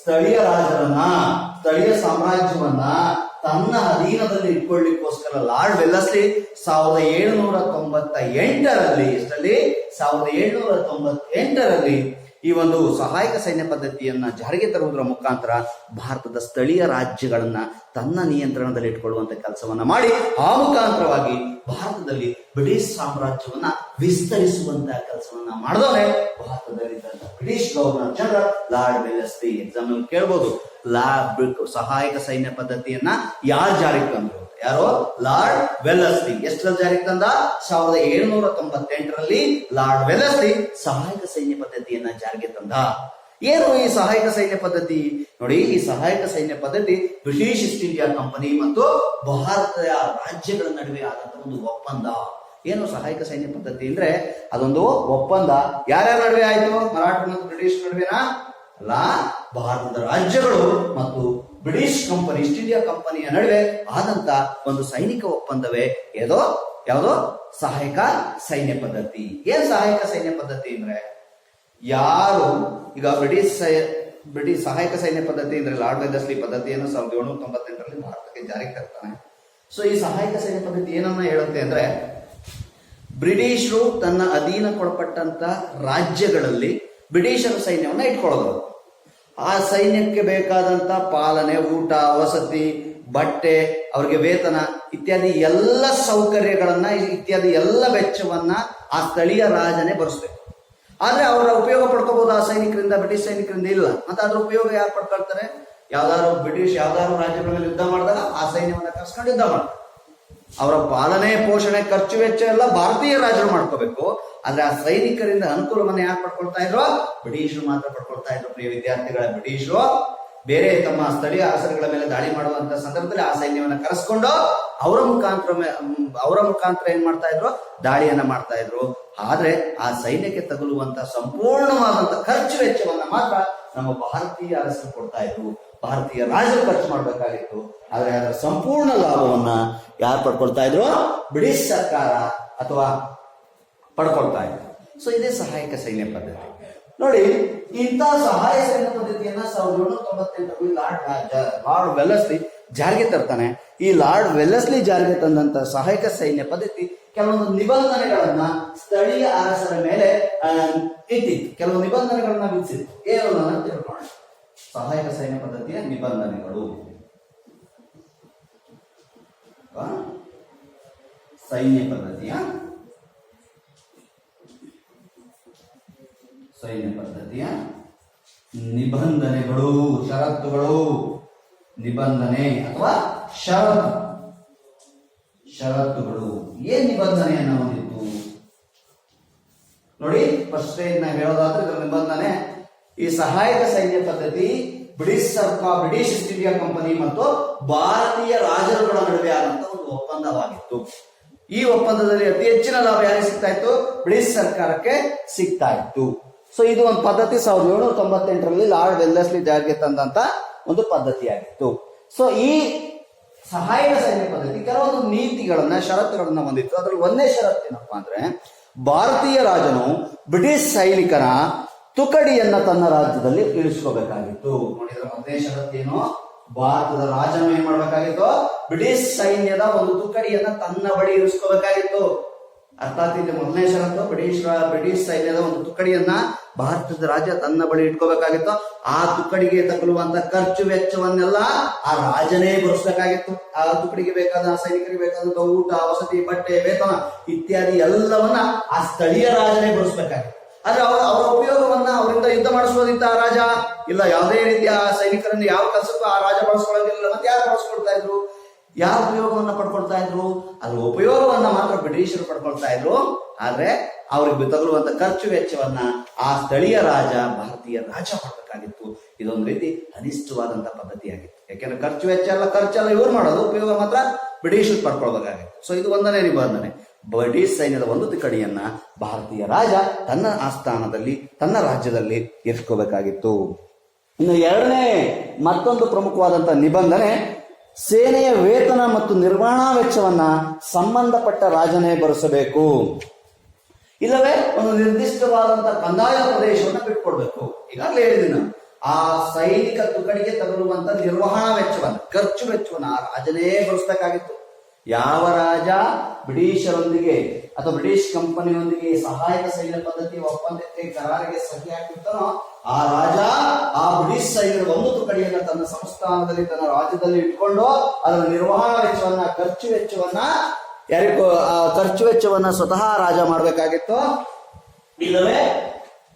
ಸ್ಥಳೀಯ ರಾಜರನ್ನ, ಸ್ಥಳೀಯ ಸಾಮ್ರಾಜ್ಯವನ್ನ ತನ್ನ ಅಧೀನದಲ್ಲಿ ಇಟ್ಕೊಳ್ಳಿಕ್ಕೋಸ್ಕರ ಲಾರ್ಡ್ ವೆಲ್ಲಸ್ಲಿ ಸಾವಿರದ ಏಳುನೂರ ತೊಂಬತ್ತ ಎಂಟರಲ್ಲಿ ಎಷ್ಟರಲ್ಲಿ ಸಾವಿರದ ಏಳುನೂರ ತೊಂಬತ್ತೆಂಟರಲ್ಲಿ ಈ ಒಂದು ಸಹಾಯಕ ಸೈನ್ಯ ಪದ್ಧತಿಯನ್ನ ಜಾರಿಗೆ ತರುವುದರ ಮುಖಾಂತರ ಭಾರತದ ಸ್ಥಳೀಯ ರಾಜ್ಯಗಳನ್ನ ತನ್ನ ನಿಯಂತ್ರಣದಲ್ಲಿ ಇಟ್ಕೊಳ್ಳುವಂತ ಕೆಲಸವನ್ನ ಮಾಡಿ, ಆ ಮುಖಾಂತರವಾಗಿ ಭಾರತದಲ್ಲಿ ಬ್ರಿಟಿಷ್ ಸಾಮ್ರಾಜ್ಯವನ್ನ ವಿಸ್ತರಿಸುವಂತಹ ಕೆಲಸವನ್ನ ಮಾಡಿದವರೆ. ಭಾರತದಲ್ಲಿ British governor general lord Wellesley exam ಕೇಳ್ಬೋದು. ಲಾ ಸಹಾಯಕ ಸೈನ್ಯ ಪದ್ಧತಿಯನ್ನ ಯಾರು ಜಾರಿಗೆ ತಂದ್ರು ಯಾರು? ಲಾರ್ಡ್ ವೆಲ್ಲಸ್ಲಿ ಎಷ್ಟರಲ್ಲಿ ಜಾರಿಗೆ ತಂದ? ಸಾವಿರದ ಏಳುನೂರ ತೊಂಬತ್ತೆಂಟರಲ್ಲಿ ಲಾರ್ಡ್ ವೆಲ್ಲಸ್ಲಿ ಸಹಾಯಕ ಸೈನ್ಯ ಪದ್ಧತಿಯನ್ನ ಜಾರಿಗೆ ತಂದ. ಏನು ಈ ಸಹಾಯಕ ಸೈನ್ಯ ಪದ್ಧತಿ? ನೋಡಿ, ಈ ಸಹಾಯಕ ಸೈನ್ಯ ಪದ್ಧತಿ ಬ್ರಿಟಿಷ್ ಈಸ್ಟ್ ಇಂಡಿಯಾ ಕಂಪನಿ ಮತ್ತು ಭಾರತದ ರಾಜ್ಯಗಳ ನಡುವೆ ಆದಂತಹ ಒಂದು ಒಪ್ಪಂದ. ಏನು ಸಹಾಯಕ ಸೈನ್ಯ ಪದ್ಧತಿ ಅಂದ್ರೆ ಅದೊಂದು ಒಪ್ಪಂದ. ಯಾರ್ಯಾರ ನಡುವೆ ಆಯ್ತು? ಮರಾಠ ಮತ್ತು ಬ್ರಿಟಿಷ್ ನಡುವೆನಾ? ಅಲ್ಲ, ಭಾರತದ ರಾಜ್ಯಗಳು ಮತ್ತು ಬ್ರಿಟಿಷ್ ಕಂಪನಿ, ಈಸ್ಟ್ ಇಂಡಿಯಾ ಕಂಪನಿಯ ನಡುವೆ ಆದಂತ ಒಂದು ಸೈನಿಕ ಒಪ್ಪಂದವೇ? ಏದೋ ಯಾವುದೋ? ಸಹಾಯಕ ಸೈನ್ಯ ಪದ್ಧತಿ. ಏನ್ ಸಹಾಯಕ ಸೈನ್ಯ ಪದ್ಧತಿ ಅಂದ್ರೆ? ಯಾರು, ಈಗ ಬ್ರಿಟಿಷ್ ಸೈ- ಬ್ರಿಟಿಷ್ ಸಹಾಯಕ ಸೈನ್ಯ ಪದ್ಧತಿ ಅಂದ್ರೆ ಲಾರ್ಡ್ ವೆದರ್ಸ್ಲಿ ಪದ್ಧತಿಯನ್ನು ಸಾವಿರದ ಏಳ್ನೂರ ತೊಂಬತ್ತೆಂಟರಲ್ಲಿ ಭಾರತಕ್ಕೆ ಜಾರಿಗೆ ತರ್ತಾನೆ ಸೊ ಈ ಸಹಾಯಕ ಸೈನ್ಯ ಪದ್ಧತಿ ಏನನ್ನ ಹೇಳುತ್ತೆ ಅಂದ್ರೆ, ಬ್ರಿಟಿಷರು ತನ್ನ ಅಧೀನಕ್ಕೊಳಪಟ್ಟಂತ ರಾಜ್ಯಗಳಲ್ಲಿ ಬ್ರಿಟಿಷರ ಸೈನ್ಯವನ್ನ ಇಟ್ಕೊಳ್ಳೋದು. ಆ ಸೈನ್ಯಕ್ಕೆ ಬೇಕಾದಂತ ಪಾಲನೆ, ಊಟ, ವಸತಿ, ಬಟ್ಟೆ, ಅವರಿಗೆ ವೇತನ ಇತ್ಯಾದಿ ಎಲ್ಲ ಸೌಕರ್ಯಗಳನ್ನ, ಇತ್ಯಾದಿ ಎಲ್ಲ ವೆಚ್ಚವನ್ನ ಆ ಸ್ಥಳೀಯ ರಾಜನೇ ಭರಿಸ್ಬೇಕು. ಆದ್ರೆ ಅವರ ಉಪಯೋಗ ಪಡ್ಕೋಬಹುದು ಆ ಸೈನಿಕರಿಂದ, ಬ್ರಿಟಿಷ್ ಸೈನಿಕರಿಂದ? ಇಲ್ಲ. ಮತ್ತೆ ಅದ್ರ ಉಪಯೋಗ ಯಾರು ಪಡ್ಕೊಳ್ತಾರೆ? ಯಾವ್ದಾದ್ರು ಬ್ರಿಟಿಷ್, ಯಾವ್ದಾದ್ರು ರಾಜ್ಯಗಳ ಮೇಲೆ ಯುದ್ಧ ಮಾಡಿದಾಗ ಆ ಸೈನ್ಯವನ್ನ ಕರ್ಸ್ಕೊಂಡು ಯುದ್ಧ ಮಾಡ್ತಾರೆ. ಅವರ ಪಾಲನೆ, ಪೋಷಣೆ, ಖರ್ಚು, ವೆಚ್ಚ ಎಲ್ಲ ಭಾರತೀಯ ರಾಜರು ಮಾಡ್ಕೋಬೇಕು. ಆದ್ರೆ ಆ ಸೈನಿಕರಿಂದ ಅನುಕೂಲವನ್ನು ಯಾರು ಪಡ್ಕೊಳ್ತಾ ಇದ್ರು? ಬ್ರಿಟಿಷರು ಮಾತ್ರ ಪಡ್ಕೊಳ್ತಾ ಇದ್ರು. ಪ್ರಿಯ ವಿದ್ಯಾರ್ಥಿಗಳ, ಬ್ರಿಟಿಷರು. ಬೇರೆ ತಮ್ಮ ಸ್ಥಳೀಯ ಆಸನಗಳ ಮೇಲೆ ದಾಳಿ ಮಾಡುವಂತ ಸಂದರ್ಭದಲ್ಲಿ ಆ ಸೈನ್ಯವನ್ನ ಕರೆಸ್ಕೊಂಡು ಅವರ ಮುಖಾಂತರ ಅವರ ಮುಖಾಂತರ ಏನ್ ಮಾಡ್ತಾ ಇದ್ರು? ದಾಳಿಯನ್ನ ಮಾಡ್ತಾ ಇದ್ರು. ಆದ್ರೆ ಆ ಸೈನ್ಯಕ್ಕೆ ತಗುಲುವಂತ ಸಂಪೂರ್ಣವಾದಂತ ಖರ್ಚು ವೆಚ್ಚವನ್ನ ಮಾತ್ರ ನಮ್ಮ ಭಾರತೀಯ ಅರಸರು ಕೊಡ್ತಾ ಇದ್ರು. ಭಾರತೀಯ ರಾಜರು ಖರ್ಚು ಮಾಡ್ಬೇಕಾಗಿತ್ತು. ಆದ್ರೆ ಅದರ ಸಂಪೂರ್ಣ ಲಾಭವನ್ನ ಯಾರು ಪಡ್ಕೊಳ್ತಾ ಇದ್ರು? ಬ್ರಿಟಿಷ್ ಸರ್ಕಾರ ಅಥವಾ ಪಡ್ಕೊಳ್ತಾ ಇದ್ರು. ಸೊ ಇದೇ ಸಹಾಯಕ ಸೈನ್ಯ ಪದ್ಧತಿ. ನೋಡಿ, ಇಂಥ ಸಹಾಯ ಸೇನಾ ಪದ್ಧತಿಯನ್ನ ಸಾವಿರದ ಏಳ್ನೂರ ತೊಂಬತ್ತೆಂಟರಲ್ಲಿ ಲಾರ್ಡ್ ಲಾರ್ಡ್ ವೆಲ್ಲಸ್ಲಿ ಜಾರಿಗೆ ತರ್ತಾನೆ. ಈ ಲಾರ್ಡ್ ವೆಲ್ಲಸ್ಲಿ ಜಾರಿಗೆ ತಂದಂತ ಸಹಾಯಕ ಸೈನ್ಯ ಪದ್ಧತಿ ಕೆಲವೊಂದು ನಿಬಂಧನೆಗಳನ್ನ ಸ್ಥಳೀಯ ಅರಸರ ಮೇಲೆ ಇಟ್ಟಿತ್ತು. ಕೆಲವು ನಿಬಂಧನೆಗಳನ್ನ ವಿಧಿಸಿತ್ತು. ಏನು ನಾನು ತಿಳ್ಕೊಳ್ಳೋಣ. ಸಹಾಯಕ ಸೈನ್ಯ ಪದ್ಧತಿಯ ನಿಬಂಧನೆಗಳು? ಸೈನ್ಯ ಪದ್ಧತಿಯ ಸೈನ್ಯ ಪದ್ಧತಿಯ ನಿಬಂಧನೆಗಳು, ಷರತ್ತುಗಳು. ನಿಬಂಧನೆ ಅಥವಾ ಷರತ್ತು. ಷರತ್ತುಗಳು. ಏನ್ ನಿಬಂಧನೆಯನ್ನು ಹೊಂದಿತ್ತು? ನೋಡಿ ಫಸ್ಟ್ ನಾವು ಹೇಳೋದಾದ್ರೆ ಇದರ ನಿಬಂಧನೆ ಈ ಸಹಾಯಕ ಸೈನ್ಯ ಪದ್ಧತಿ ಬ್ರಿಟಿಷ್ ಸರ್ಕಾರ ಬ್ರಿಟಿಷ್ ಈಸ್ಟ್ ಇಂಡಿಯಾ ಕಂಪನಿ ಮತ್ತು ಭಾರತೀಯ ರಾಜರುಗಳ ನಡುವೆ ಆದಂತ ಒಂದು ಒಪ್ಪಂದವಾಗಿತ್ತು. ಈ ಒಪ್ಪಂದದಲ್ಲಿ ಅತಿ ಹೆಚ್ಚಿನ ಲಾಭ ಯಾರಿಗೆ ಸಿಗ್ತಾ ಇತ್ತು? ಬ್ರಿಟಿಷ್ ಸರ್ಕಾರಕ್ಕೆ ಸಿಗ್ತಾ ಇತ್ತು. ಸೊ ಇದು ಒಂದು ಪದ್ಧತಿ ಸಾವಿರದ ಏಳ್ನೂರ ತೊಂಬತ್ತೆಂಟರಲ್ಲಿ ಲಾರ್ಡ್ ವೆಲ್ಲಸ್ಲಿ ಜಾರಿಗೆ ತಂದಂತ ಒಂದು ಪದ್ಧತಿಯಾಗಿತ್ತು. ಸೊ ಈ ಸಹಾಯ ಸೈನ್ಯ ಪದ್ಧತಿ ಕೆಲವೊಂದು ನೀತಿಗಳನ್ನ, ಷರತ್ತುಗಳನ್ನ ಹೊಂದಿತ್ತು. ಅದ್ರಲ್ಲಿ ಒಂದೇ ಷರತ್ತೇನಪ್ಪಾ ಅಂದ್ರೆ, ಭಾರತೀಯ ರಾಜನು ಬ್ರಿಟಿಷ್ ಸೈನಿಕನ ತುಕಡಿಯನ್ನ ತನ್ನ ರಾಜ್ಯದಲ್ಲಿ ಇಳಿಸ್ಕೋಬೇಕಾಗಿತ್ತು. ನೋಡಿದ್ರೆ ಮೊದಲನೇ ಷರತ್ತೇನು ಭಾರತದ ರಾಜನು ಏನ್ ಮಾಡ್ಬೇಕಾಗಿತ್ತು? ಬ್ರಿಟಿಷ್ ಸೈನ್ಯದ ಒಂದು ತುಕಡಿಯನ್ನ ತನ್ನ ಬಳಿ ಇರಿಸ್ಕೋಬೇಕಾಗಿತ್ತು ಅರ್ಥಾತ್ ಇಲ್ಲಿ ಮೊದಲನೇ ಷರತ್ತು, ಬ್ರಿಟಿಷ್ ಬ್ರಿಟಿಷ್ ಸೈನ್ಯದ ಒಂದು ತುಕಡಿಯನ್ನ ಭಾರತದ ರಾಜ್ಯ ತನ್ನ ಬಳಿ ಇಟ್ಕೋಬೇಕಾಗಿತ್ತು. ಆ ತುಕಡಿಗೆ ತಗಲುವಂತ ಖರ್ಚು ವೆಚ್ಚವನ್ನೆಲ್ಲ ಆ ರಾಜನೇ ಭರಿಸಬೇಕಾಗಿತ್ತು. ಆ ತುಕಡಿಗೆ ಬೇಕಾದ ಸೈನಿಕರಿಗೆ ಬೇಕಾದಂತ ಊಟ ವಸತಿ, ಬಟ್ಟೆ, ವೇತನ ಇತ್ಯಾದಿ ಎಲ್ಲವನ್ನ ಆ ಸ್ಥಳೀಯ ರಾಜನೇ ಭರಿಸಬೇಕಾಗಿತ್ತು. ಆದ್ರೆ ಅವರ ಅವರ ಉಪಯೋಗವನ್ನ ಅವರಿಂದ ಯುದ್ಧ ಮಾಡಿಸೋದಿತ್ತ ಆ ರಾಜ. ಇಲ್ಲ, ಯಾವುದೇ ರೀತಿಯ ಸೈನಿಕರನ್ನು ಯಾವ ಕೆಲಸಕ್ಕೂ ಆ ರಾಜ ಬಳಸ್ಕೊಳ್ಳೋದಿಲ್ಲ ಮತ್ತೆ ಯಾರು ಬಳಸ್ಕೊಳ್ತಾ ಇದ್ರು? ಯಾವ ಉಪಯೋಗವನ್ನ ಪಡ್ಕೊಳ್ತಾ ಇದ್ರು? ಅದ್ರ ಉಪಯೋಗವನ್ನ ಮಾತ್ರ ಬ್ರಿಟಿಷರು ಪಡ್ಕೊಳ್ತಾ ಇದ್ರು. ಆದ್ರೆ ಅವ್ರಿಗೆ ತಗಲುವಂತ ಖರ್ಚು ವೆಚ್ಚವನ್ನ ಆ ಸ್ಥಳೀಯ ರಾಜ, ಭಾರತೀಯ ರಾಜ ಮಾಡಬೇಕಾಗಿತ್ತು. ಇದೊಂದು ರೀತಿ ಅನಿಷ್ಟವಾದಂತ ಪದ್ಧತಿಯಾಗಿತ್ತು. ಯಾಕೆಂದ್ರೆ ಖರ್ಚು ವೆಚ್ಚ ಎಲ್ಲ ಖರ್ಚೆಲ್ಲ ಇವ್ರು ಮಾಡೋದು. ಉಪಯೋಗ ಮಾತ್ರ ಬ್ರಿಟಿಷ್ ಪಡ್ಕೊಳ್ಬೇಕಾಗಿತ್ತು. ಸೊ ಇದು ಒಂದನೇ ನಿಬಂಧನೆ. ಬ್ರಿಟಿಷ್ ಸೈನ್ಯದ ಒಂದು ತುಕಡಿಯನ್ನ ಭಾರತೀಯ ರಾಜ ತನ್ನ ಆಸ್ಥಾನದಲ್ಲಿ, ತನ್ನ ರಾಜ್ಯದಲ್ಲಿ ಇರಿಸ್ಕೋಬೇಕಾಗಿತ್ತು ಇನ್ನು ಎರಡನೇ ಮತ್ತೊಂದು ಪ್ರಮುಖವಾದಂತಹ ನಿಬಂಧನೆ, ಸೇನೆಯ ವೇತನ ಮತ್ತು ನಿರ್ವಹಣಾ ವೆಚ್ಚವನ್ನ ಸಂಬಂಧಪಟ್ಟ ರಾಜನೇ ಭರಿಸಬೇಕು. ಇಲ್ಲವೇ ಒಂದು ನಿರ್ದಿಷ್ಟವಾದಂತಹ ಕಂದಾಯ ಪ್ರದೇಶವನ್ನು ಬಿಟ್ಕೊಡ್ಬೇಕು. ಈಗಾಗಲೇ ಹೇಳಿದ್ದೀನಿ ನಾನು. ಆ ಸೈನಿಕ ತುಕಡಿಗೆ ತಗುಲುವಂತ ನಿರ್ವಹಣಾ ವೆಚ್ಚವನ್ನು, ಖರ್ಚು ವೆಚ್ಚವನ್ನು ಆ ರಾಜನೇ ಬಳಸಬೇಕಾಗಿತ್ತು. ಯಾವ ರಾಜ ಬ್ರಿಟಿಷರೊಂದಿಗೆ ಅಥವಾ ಬ್ರಿಟಿಷ್ ಕಂಪನಿಯೊಂದಿಗೆ ಸಹಾಯಕ ಸೈನ್ಯ ಪದ್ಧತಿ ಒಪ್ಪಂದಕ್ಕೆ ಕರಾರಿಗೆ ಸಹಿ ಹಾಕಿರ್ತಾನೋ, ಆ ರಾಜ ಆ ಬ್ರಿಟಿಷ್ ಸೈನ್ಯದ ಒಂದು ತುಕಡಿಯನ್ನು ತನ್ನ ಸಂಸ್ಥಾನದಲ್ಲಿ, ತನ್ನ ರಾಜ್ಯದಲ್ಲಿ ಇಟ್ಕೊಂಡು ಅದರ ನಿರ್ವಹಣಾ ವೆಚ್ಚವನ್ನ, ಖರ್ಚು ವೆಚ್ಚವನ್ನ ಯಾರಿಗೂ, ಆ, ಖರ್ಚು ವೆಚ್ಚವನ್ನ ಸ್ವತಃ ರಾಜ ಮಾಡಬೇಕಾಗಿತ್ತು, ಇಲ್ಲವೇ?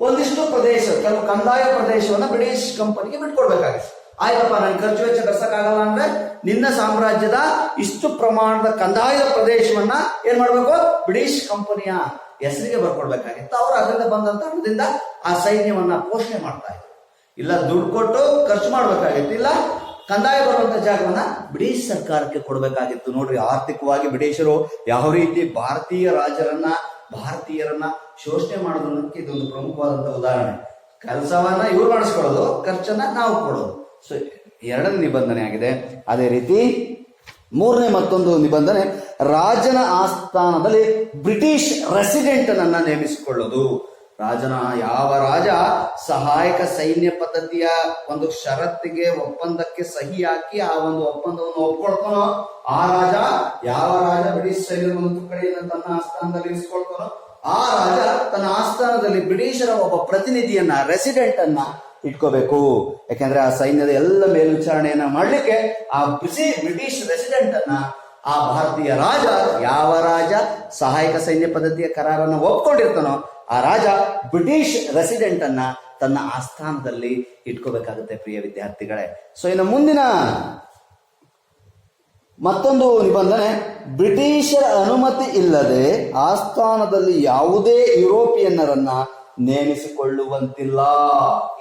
ಒಂದಿಷ್ಟು ಪ್ರದೇಶ ಕೆಲವು ಕಂದಾಯ ಪ್ರದೇಶವನ್ನ ಬ್ರಿಟಿಷ್ ಕಂಪನಿಗೆ ಬಿಟ್ಕೊಡ್ಬೇಕಾಗಿತ್ತು. ಆಯ್ತಪ್ಪ, ನನ್ ಖರ್ಚು ವೆಚ್ಚ ಆಗಲ್ಲ ಅಂದ್ರೆ ನಿನ್ನ ಸಾಮ್ರಾಜ್ಯದ ಇಷ್ಟು ಪ್ರಮಾಣದ ಕಂದಾಯದ ಪ್ರದೇಶವನ್ನ ಏನ್ ಮಾಡ್ಬೇಕು? ಬ್ರಿಟಿಷ್ ಕಂಪನಿಯ ಹೆಸರಿಗೆ ಬರ್ಕೊಡ್ಬೇಕಾಗಿತ್ತು. ಅವ್ರು ಅದರಿಂದ ಬಂದಂತ ಹಣದಿಂದ ಆ ಸೈನ್ಯವನ್ನ ಪೋಷಣೆ ಮಾಡ್ತಾ ಇಲ್ಲ ದುಡ್ಡು ಕೊಟ್ಟು ಖರ್ಚು ಮಾಡ್ಬೇಕಾಗಿತ್ತು. ಇಲ್ಲ ಕಂದಾಯ ಬರುವಂತ ಜಾಗವನ್ನ ಬ್ರಿಟಿಷ್ ಸರ್ಕಾರಕ್ಕೆ ಕೊಡಬೇಕಾಗಿತ್ತು. ನೋಡ್ರಿ, ಆರ್ಥಿಕವಾಗಿ ಬ್ರಿಟಿಷರು ಯಾವ ರೀತಿ ಭಾರತೀಯ ರಾಜರನ್ನ, ಭಾರತೀಯರನ್ನ ಶೋಷಣೆ ಮಾಡೋದಕ್ಕೆ ಇದೊಂದು ಪ್ರಮುಖವಾದಂತ ಉದಾಹರಣೆ. ಕೆಲಸವನ್ನ ಇವ್ರು ಮಾಡಿಸ್ಕೊಳ್ಳೋದು, ಖರ್ಚನ್ನ ನಾವು ಕೊಡೋದು. ಸೊ ಎರಡನೇ ನಿಬಂಧನೆ ಆಗಿದೆ. ಅದೇ ರೀತಿ ಮೂರನೇ ಮತ್ತೊಂದು ನಿಬಂಧನೆ, ರಾಜನ ಆಸ್ಥಾನದಲ್ಲಿ ಬ್ರಿಟಿಷ್ ರೆಸಿಡೆಂಟ್ ಅನ್ನ ನೇಮಿಸಿಕೊಳ್ಳೋದು. ರಾಜನ ಯಾವ ರಾಜ ಸಹಾಯಕ ಸೈನ್ಯ ಪದ್ಧತಿಯ ಒಂದು ಷರತ್ತಿಗೆ ಒಪ್ಪಂದಕ್ಕೆ ಸಹಿ ಹಾಕಿ ಆ ಒಂದು ಒಪ್ಪಂದವನ್ನು ಒಪ್ಕೊಳ್ತಾನೋ, ಆ ರಾಜ ಯಾವ ರಾಜ ಬ್ರಿಟಿಷ್ ಸೈನ್ಯದ ಒಂದು ತುಕಡಿಯನ್ನು ತನ್ನ ಆಸ್ಥಾನದಲ್ಲಿ ಇರಿಸ್ಕೊಳ್ತಾನೋ, ಆ ರಾಜ ತನ್ನ ಆಸ್ಥಾನದಲ್ಲಿ ಬ್ರಿಟಿಷರ ಒಬ್ಬ ಪ್ರತಿನಿಧಿಯನ್ನ ರೆಸಿಡೆಂಟ್ ಅನ್ನ ಇಟ್ಕೋಬೇಕು. ಯಾಕಂದ್ರೆ ಆ ಸೈನ್ಯದ ಎಲ್ಲ ಮೇಲ್ವಿಚಾರಣೆಯನ್ನ ಮಾಡ್ಲಿಕ್ಕೆ ಆ ಬ್ರಿಟಿಷ್ ರೆಸಿಡೆಂಟ್ ಅನ್ನ ಆ ಭಾರತೀಯ ರಾಜ ಯಾವ ರಾಜ ಸಹಾಯಕ ಸೈನ್ಯ ಪದ್ಧತಿಯ ಕರಾರನ್ನು ಒಪ್ಕೊಂಡಿರ್ತಾನೋ ಆ ರಾಜ ಬ್ರಿಟಿಷ್ ರೆಸಿಡೆಂಟ್ ಅನ್ನ ತನ್ನ ಆಸ್ಥಾನದಲ್ಲಿ ಇಟ್ಕೋಬೇಕಾಗುತ್ತೆ ಪ್ರಿಯ ವಿದ್ಯಾರ್ಥಿಗಳೇ. ಸೊ ಇನ್ನು ಮುಂದಿನ ಮತ್ತೊಂದು ನಿಬಂಧನೆ, ಬ್ರಿಟಿಷರ ಅನುಮತಿ ಇಲ್ಲದೆ ಆಸ್ಥಾನದಲ್ಲಿ ಯಾವುದೇ ಯುರೋಪಿಯನ್ನರನ್ನ ನೇಮಿಸಿಕೊಳ್ಳುವಂತಿಲ್ಲ.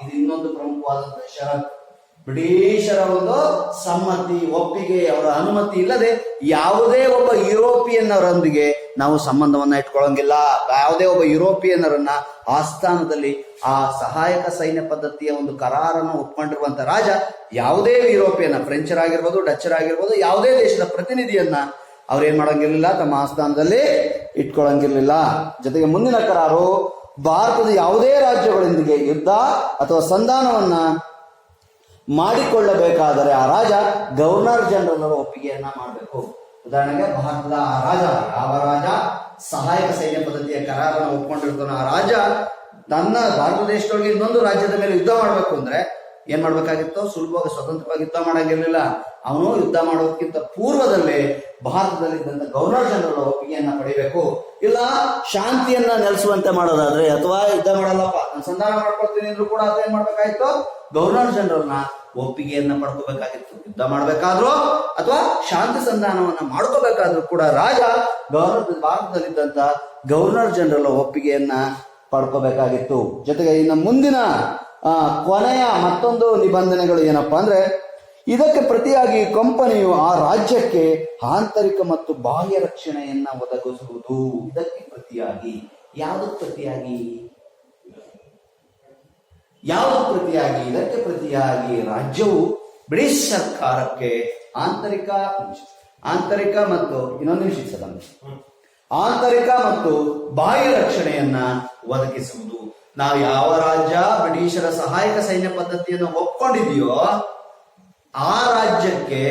ಇದು ಇನ್ನೊಂದು ಪ್ರಮುಖವಾದಂತಹ ಷರತ್ತು ಬ್ರಿಟಿಷರ ಒಂದು ಸಮ್ಮತಿ, ಒಪ್ಪಿಗೆ, ಅವರ ಅನುಮತಿ ಇಲ್ಲದೆ ಯಾವುದೇ ಒಬ್ಬ ಯುರೋಪಿಯನ್ನರೊಂದಿಗೆ ನಾವು ಸಂಬಂಧವನ್ನ ಇಟ್ಕೊಳ್ಳಂಗಿಲ್ಲ. ಯಾವುದೇ ಒಬ್ಬ ಯುರೋಪಿಯನ್ನರನ್ನ ಆಸ್ಥಾನದಲ್ಲಿ ಆ ಸಹಾಯಕ ಸೈನ್ಯ ಪದ್ಧತಿಯ ಒಂದು ಕರಾರನ್ನು ಒಪ್ಕೊಂಡಿರುವಂತ ರಾಜ ಯಾವುದೇ ಯುರೋಪಿಯನ್ನ ಡಚ್ಚರ್ ಆಗಿರಬಹುದು ಯಾವುದೇ ದೇಶದ ಪ್ರತಿನಿಧಿಯನ್ನ ಅವ್ರೇನ್ ಮಾಡಂಗಿರ್ಲಿಲ್ಲ, ತಮ್ಮ ಆಸ್ಥಾನದಲ್ಲಿ ಇಟ್ಕೊಳ್ಳಂಗಿರ್ಲಿಲ್ಲ. ಜೊತೆಗೆ ಮುಂದಿನ ಕರಾರು, ಭಾರತದ ಯಾವುದೇ ರಾಜ್ಯಗಳೊಂದಿಗೆ ಯುದ್ಧ ಅಥವಾ ಸಂಧಾನವನ್ನ ಮಾಡಿಕೊಳ್ಳಬೇಕಾದರೆ ಆ ರಾಜ ಗವರ್ನರ್ ಜನರಲ್ ಒಪ್ಪಿಗೆಯನ್ನ ಮಾಡಬೇಕು. ಉದಾಹರಣೆಗೆ ಭಾರತದ ಆ ರಾಜ, ಯಾವ ರಾಜ? ಸಹಾಯಕ ಸೈನ್ಯ ಪದ್ಧತಿಯ ಕರಾರನ್ನು ಒಪ್ಕೊಂಡಿರ್ತಾನೋ. ಆ ರಾಜ ತನ್ನ ಭಾರತ ದೇಶದೊಳಗೆ ಇನ್ನೊಂದು ರಾಜ್ಯದ ಮೇಲೆ ಯುದ್ಧ ಮಾಡಬೇಕು ಅಂದ್ರೆ ಏನ್ ಮಾಡ್ಬೇಕಾಗಿತ್ತು? ಸುಲಭವಾಗಿ, ಸ್ವತಂತ್ರವಾಗಿ ಯುದ್ಧ ಮಾಡಂಗಿರ್ಲಿಲ್ಲ. ಅವನು ಯುದ್ಧ ಮಾಡೋದಕ್ಕಿಂತ ಪೂರ್ವದಲ್ಲಿ ಭಾರತದಲ್ಲಿದ್ದಂಥ ಗವರ್ನರ್ ಜನರಲ್ ಒಪ್ಪಿಗೆಯನ್ನ ಪಡಿಬೇಕು ಇಲ್ಲ, ಶಾಂತಿಯನ್ನ ನೆಲೆಸುವಂತೆ ಮಾಡೋದಾದ್ರೆ ಅಥವಾ ಯುದ್ಧ ಮಾಡಲ್ಲಪ್ಪ ಸಂಧಾನ ಮಾಡ್ಕೊಳ್ತೀನಿ ಅಂದ್ರೂ ಕೂಡ ಅದೇನ್ ಮಾಡ್ಬೇಕಾಯ್ತು? ಗವರ್ನರ್ ಜನರಲ್ನ ಒಪ್ಪಿಗೆಯನ್ನ ಪಡ್ಕೋಬೇಕಾಗಿತ್ತು. ಯುದ್ಧ ಮಾಡ್ಬೇಕಾದ್ರೂ ಅಥವಾ ಶಾಂತಿ ಸಂಧಾನವನ್ನ ಮಾಡ್ಕೋಬೇಕಾದ್ರೂ ಕೂಡ ರಾಜ ಗವರ್ನರ್ ಭಾರತದಲ್ಲಿದ್ದಂತ ಗವರ್ನರ್ ಜನರಲ್ ಒಪ್ಪಿಗೆಯನ್ನ ಪಡ್ಕೋಬೇಕಾಗಿತ್ತು. ಜೊತೆಗೆ ಇನ್ನು ಮುಂದಿನ ಕೊನೆಯ ಮತ್ತೊಂದು ನಿಬಂಧನೆಗಳು ಏನಪ್ಪಾ ಅಂದ್ರೆ ಇದಕ್ಕೆ ಪ್ರತಿಯಾಗಿ ಕಂಪನಿಯು ಆ ರಾಜ್ಯಕ್ಕೆ ಆಂತರಿಕ ಮತ್ತು ಬಾಹ್ಯ ರಕ್ಷಣೆಯನ್ನ ಒದಗಿಸುವುದು. ಇದಕ್ಕೆ ಪ್ರತಿಯಾಗಿ ಯಾವ ಪ್ರತಿಯಾಗಿ? ಯಾವ ಪ್ರತಿಯಾಗಿ? ಇದಕ್ಕೆ ಪ್ರತಿಯಾಗಿ ರಾಜ್ಯವು ಬ್ರಿಟಿಷ್ ಸರ್ಕಾರಕ್ಕೆ ಆಂತರಿಕ ಆಂತರಿಕ ಮತ್ತು ಇನ್ನೊಂದು ನಿಮಿಷ ಆಂತರಿಕ ಮತ್ತು ಬಾಹ್ಯ ರಕ್ಷಣೆಯನ್ನ ಒದಗಿಸುವುದು. ನಾವು ಯಾವ ರಾಜ್ಯ ಬ್ರಿಟಿಷರ ಸಹಾಯಕ ಸೈನ್ಯ ಪದ್ಧತಿಯನ್ನು ಒಪ್ಕೊಂಡಿದೆಯೋ ಆ ರಾಜ್ಯಕ್ಕೆ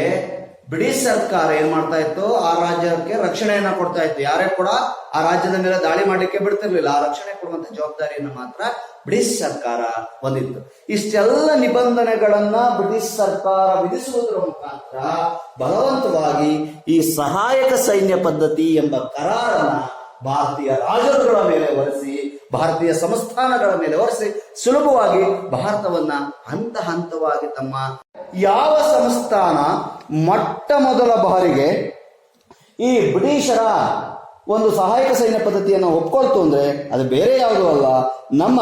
ಬ್ರಿಟಿಷ್ ಸರ್ಕಾರ ಏನ್ ಮಾಡ್ತಾ ಇತ್ತು? ಆ ರಾಜ್ಯಕ್ಕೆ ರಕ್ಷಣೆಯನ್ನ ಕೊಡ್ತಾ ಇತ್ತು. ಯಾರೇ ಕೂಡ ಆ ರಾಜ್ಯದ ಮೇಲೆ ದಾಳಿ ಮಾಡ್ಲಿಕ್ಕೆ ಬಿಡ್ತಿರ್ಲಿಲ್ಲ. ಆ ರಕ್ಷಣೆ ಕೊಡುವಂತ ಜವಾಬ್ದಾರಿಯನ್ನ ಮಾತ್ರ ಬ್ರಿಟಿಷ್ ಸರ್ಕಾರ ಹೊಂದಿತ್ತು. ಇಷ್ಟೆಲ್ಲ ನಿಬಂಧನೆಗಳನ್ನ ಬ್ರಿಟಿಷ್ ಸರ್ಕಾರ ವಿಧಿಸುವುದರ ಮುಖಾಂತರ ಬಲವಂತವಾಗಿ ಈ ಸಹಾಯಕ ಸೈನ್ಯ ಪದ್ಧತಿ ಎಂಬ ಕರಾರನ್ನ ಭಾರತೀಯ ರಾಜರುಗಳ ಮೇಲೆ ಹೊರಿಸಿ ಭಾರತೀಯ ಸಂಸ್ಥಾನಗಳ ಮೇಲೆ ಹೊರಿಸಿ ಸುಲಭವಾಗಿ ಭಾರತವನ್ನ ಹಂತ ಹಂತವಾಗಿ ತಮ್ಮ ಯಾವ ಸಂಸ್ಥಾನ ಮೊಟ್ಟ ಮೊದಲ ಬಾರಿಗೆ ಈ ಬ್ರಿಟಿಷರ ಒಂದು ಸಹಾಯಕ ಸೈನ್ಯ ಪದ್ಧತಿಯನ್ನು ಒಪ್ಕೊಳ್ತು ಅಂದ್ರೆ ಅದು ಬೇರೆ ಯಾವುದೂ ಅಲ್ಲ. ನಮ್ಮ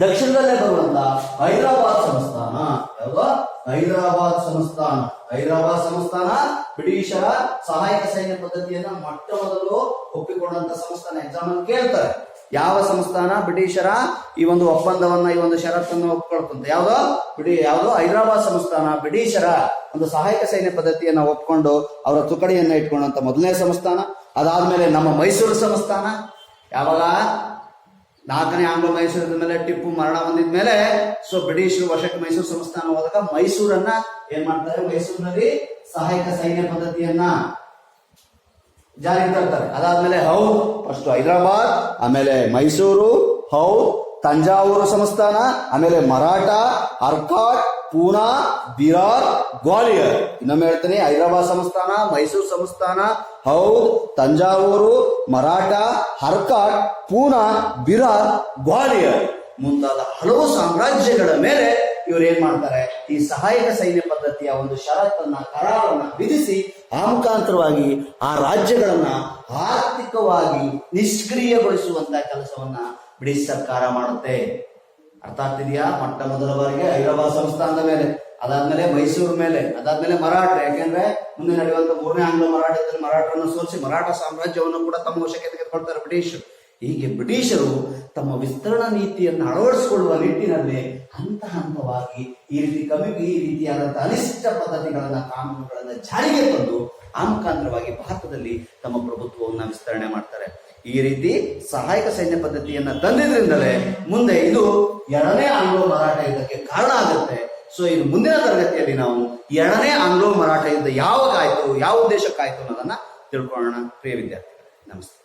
ದಕ್ಷಿಣದಲ್ಲೇ ಬರುವಂತ ಹೈದರಾಬಾದ್ ಸಂಸ್ಥಾನ. ಯಾವುದು? ಹೈದರಾಬಾದ್ ಸಂಸ್ಥಾನ. ಹೈದರಾಬಾದ್ ಸಂಸ್ಥಾನ ಬ್ರಿಟಿಷರ ಸಹಾಯಕ ಸೈನ್ಯ ಪದ್ಧತಿಯನ್ನ ಮೊಟ್ಟ ಮೊದಲು ಒಪ್ಪಿಕೊಂಡಂತ ಸಂಸ್ಥಾನ. ಎಕ್ಸಾಮ್ ಕೇಳ್ತಾರೆ. ಯಾವ ಸಂಸ್ಥಾನ ಬ್ರಿಟಿಷರ ಈ ಒಂದು ಒಪ್ಪಂದವನ್ನ, ಈ ಒಂದು ಷರತ್ತನ್ನು ಒಪ್ಕೊಳ್ತಂತೆ? ಯಾವ್ದು? ಬಿಡಿ, ಯಾವ್ದು? ಹೈದರಾಬಾದ್ ಸಂಸ್ಥಾನ ಬ್ರಿಟಿಷರ ಒಂದು ಸಹಾಯಕ ಸೈನ್ಯ ಪದ್ಧತಿಯನ್ನ ಒಪ್ಕೊಂಡು ಅವರ ತುಕಡಿಯನ್ನ ಇಟ್ಕೊಂಡಂತ ಮೊದಲನೇ ಸಂಸ್ಥಾನ. ಅದಾದ್ಮೇಲೆ ನಮ್ಮ ಮೈಸೂರು ಸಂಸ್ಥಾನ. ಯಾವಾಗ? ನಾಲ್ಕನೇ ಆಂಗ್ಲ ಮೈಸೂರಿನ ಮೇಲೆ ಟಿಪ್ಪು ಮರಣ ಹೊಂದಿದ ಮೇಲೆ ಸೊ ಬ್ರಿಟಿಷರು ವರ್ಷಕ್ಕೆ ಮೈಸೂರು ಸಂಸ್ಥಾನ ಹೋದಾಗ ಮೈಸೂರನ್ನ ಏನ್ ಮಾಡ್ತಾರೆ? ಮೈಸೂರಿನಲ್ಲಿ ಸಹಾಯಕ ಸೈನ್ಯ ಪದ್ಧತಿಯನ್ನ ಜಾರಿಗೆ ತರ್ತಾರೆ. ಅದಾದ್ಮೇಲೆ ಹೌದ್ ಫಸ್ಟ್ ಹೈದರಾಬಾದ್, ಆಮೇಲೆ ಮೈಸೂರು ಹೌದ್ ತಂಜಾವೂರು ಸಂಸ್ಥಾನ, ಆಮೇಲೆ ಮರಾಠ, ಅರ್ಕಾಟ್, ಪೂನಾ, ಬಿರಾರ್, ಗ್ವಾಲಿಯರ್. ಇನ್ನೊಮ್ಮೆ ಹೇಳ್ತೀನಿ, ಹೈದರಾಬಾದ್ ಸಂಸ್ಥಾನ, ಮೈಸೂರು ಸಂಸ್ಥಾನ ಹೌದ್ ತಂಜಾವೂರು, ಮರಾಠ ಹರ್ಕಾಟ್ ಪೂನಾ, ಬಿರಾರ್, ಗ್ವಾಲಿಯರ್. ಮುಂತಾದ ಹಲವು ಸಾಮ್ರಾಜ್ಯಗಳ ಮೇಲೆ ಇವರು ಏನ್ ಮಾಡ್ತಾರೆ, ಈ ಸಹಾಯಕ ಸೈನ್ಯ ಪದ್ಧತಿಯ ಒಂದು ಷರತ್ತನ್ನ ಕರಾರನ್ನ ವಿಧಿಸಿ ಆ ಮುಖಾಂತರವಾಗಿ ಆ ರಾಜ್ಯಗಳನ್ನ ಆರ್ಥಿಕವಾಗಿ ನಿಷ್ಕ್ರಿಯಗೊಳಿಸುವಂತ ಕೆಲಸವನ್ನ ಬ್ರಿಟಿಷ್ ಸರ್ಕಾರ ಮಾಡುತ್ತೆ. ಅರ್ಥ ಆಗ್ತಿದೆಯಾ? ಮೊಟ್ಟ ಮೊದಲ ಬಾರಿಗೆ ಹೈದರಾಬಾದ್ ಸಂಸ್ಥಾನದ ಮೇಲೆ, ಅದಾದ್ಮೇಲೆ ಮೈಸೂರು ಮೇಲೆ, ಅದಾದ್ಮೇಲೆ ಮರಾಠ, ಯಾಕೆಂದ್ರೆ ಮುಂದೆ ನಡೆಯುವಂತ ಮೂರನೇ ಆಂಗ್ಲ ಮರಾಠದಲ್ಲಿ ಮರಾಠರನ್ನು ಸೋಲಿಸಿ ಮರಾಠ ಸಾಮ್ರಾಜ್ಯವನ್ನು ಕೂಡ ತಮ್ಮ ವಶಕ್ಕೆ ತೆಗೆದುಕೊಳ್ತಾರೆ ಬ್ರಿಟಿಷರು. ಹೀಗೆ ಬ್ರಿಟಿಷರು ತಮ್ಮ ವಿಸ್ತರಣಾ ನೀತಿಯನ್ನು ಅಳವಡಿಸಿಕೊಳ್ಳುವ ನಿಟ್ಟಿನಲ್ಲಿ ಹಂತ ಹಂತವಾಗಿ ಈ ರೀತಿ ಕವಿಗೆ ಈ ರೀತಿಯಾದಂತಹ ಅನಿಷ್ಟ ಪದ್ಧತಿಗಳನ್ನ ಕಾನೂನುಗಳನ್ನ ಜಾರಿಗೆ ತಂದು ಆ ಮುಖಾಂತರವಾಗಿ ಭಾರತದಲ್ಲಿ ತಮ್ಮ ಪ್ರಭುತ್ವವನ್ನ ವಿಸ್ತರಣೆ ಮಾಡ್ತಾರೆ. ಈ ರೀತಿ ಸಹಾಯಕ ಸೈನ್ಯ ಪದ್ಧತಿಯನ್ನ ತಂದಿದ್ರಿಂದಲೇ ಮುಂದೆ ಇದು ಎರಡನೇ ಆಂಗ್ಲೋ ಮರಾಠ ಯುದ್ಧಕ್ಕೆ ಕಾರಣ ಆಗುತ್ತೆ. ಸೊ ಇದು ಮುಂದಿನ ತರಗತಿಯಲ್ಲಿ ನಾವು ಎರಡನೇ ಆಂಗ್ಲೋ ಮರಾಠ ಯುದ್ಧ ಯಾವಾಗ ಆಯ್ತು, ಯಾವ ಉದ್ದೇಶಕ್ಕಾಯ್ತು ಅನ್ನೋದನ್ನ ತಿಳ್ಕೊಳ್ಳೋಣ, ಪ್ರಿಯ ವಿದ್ಯಾರ್ಥಿಗಳು. ನಮಸ್ತೆ.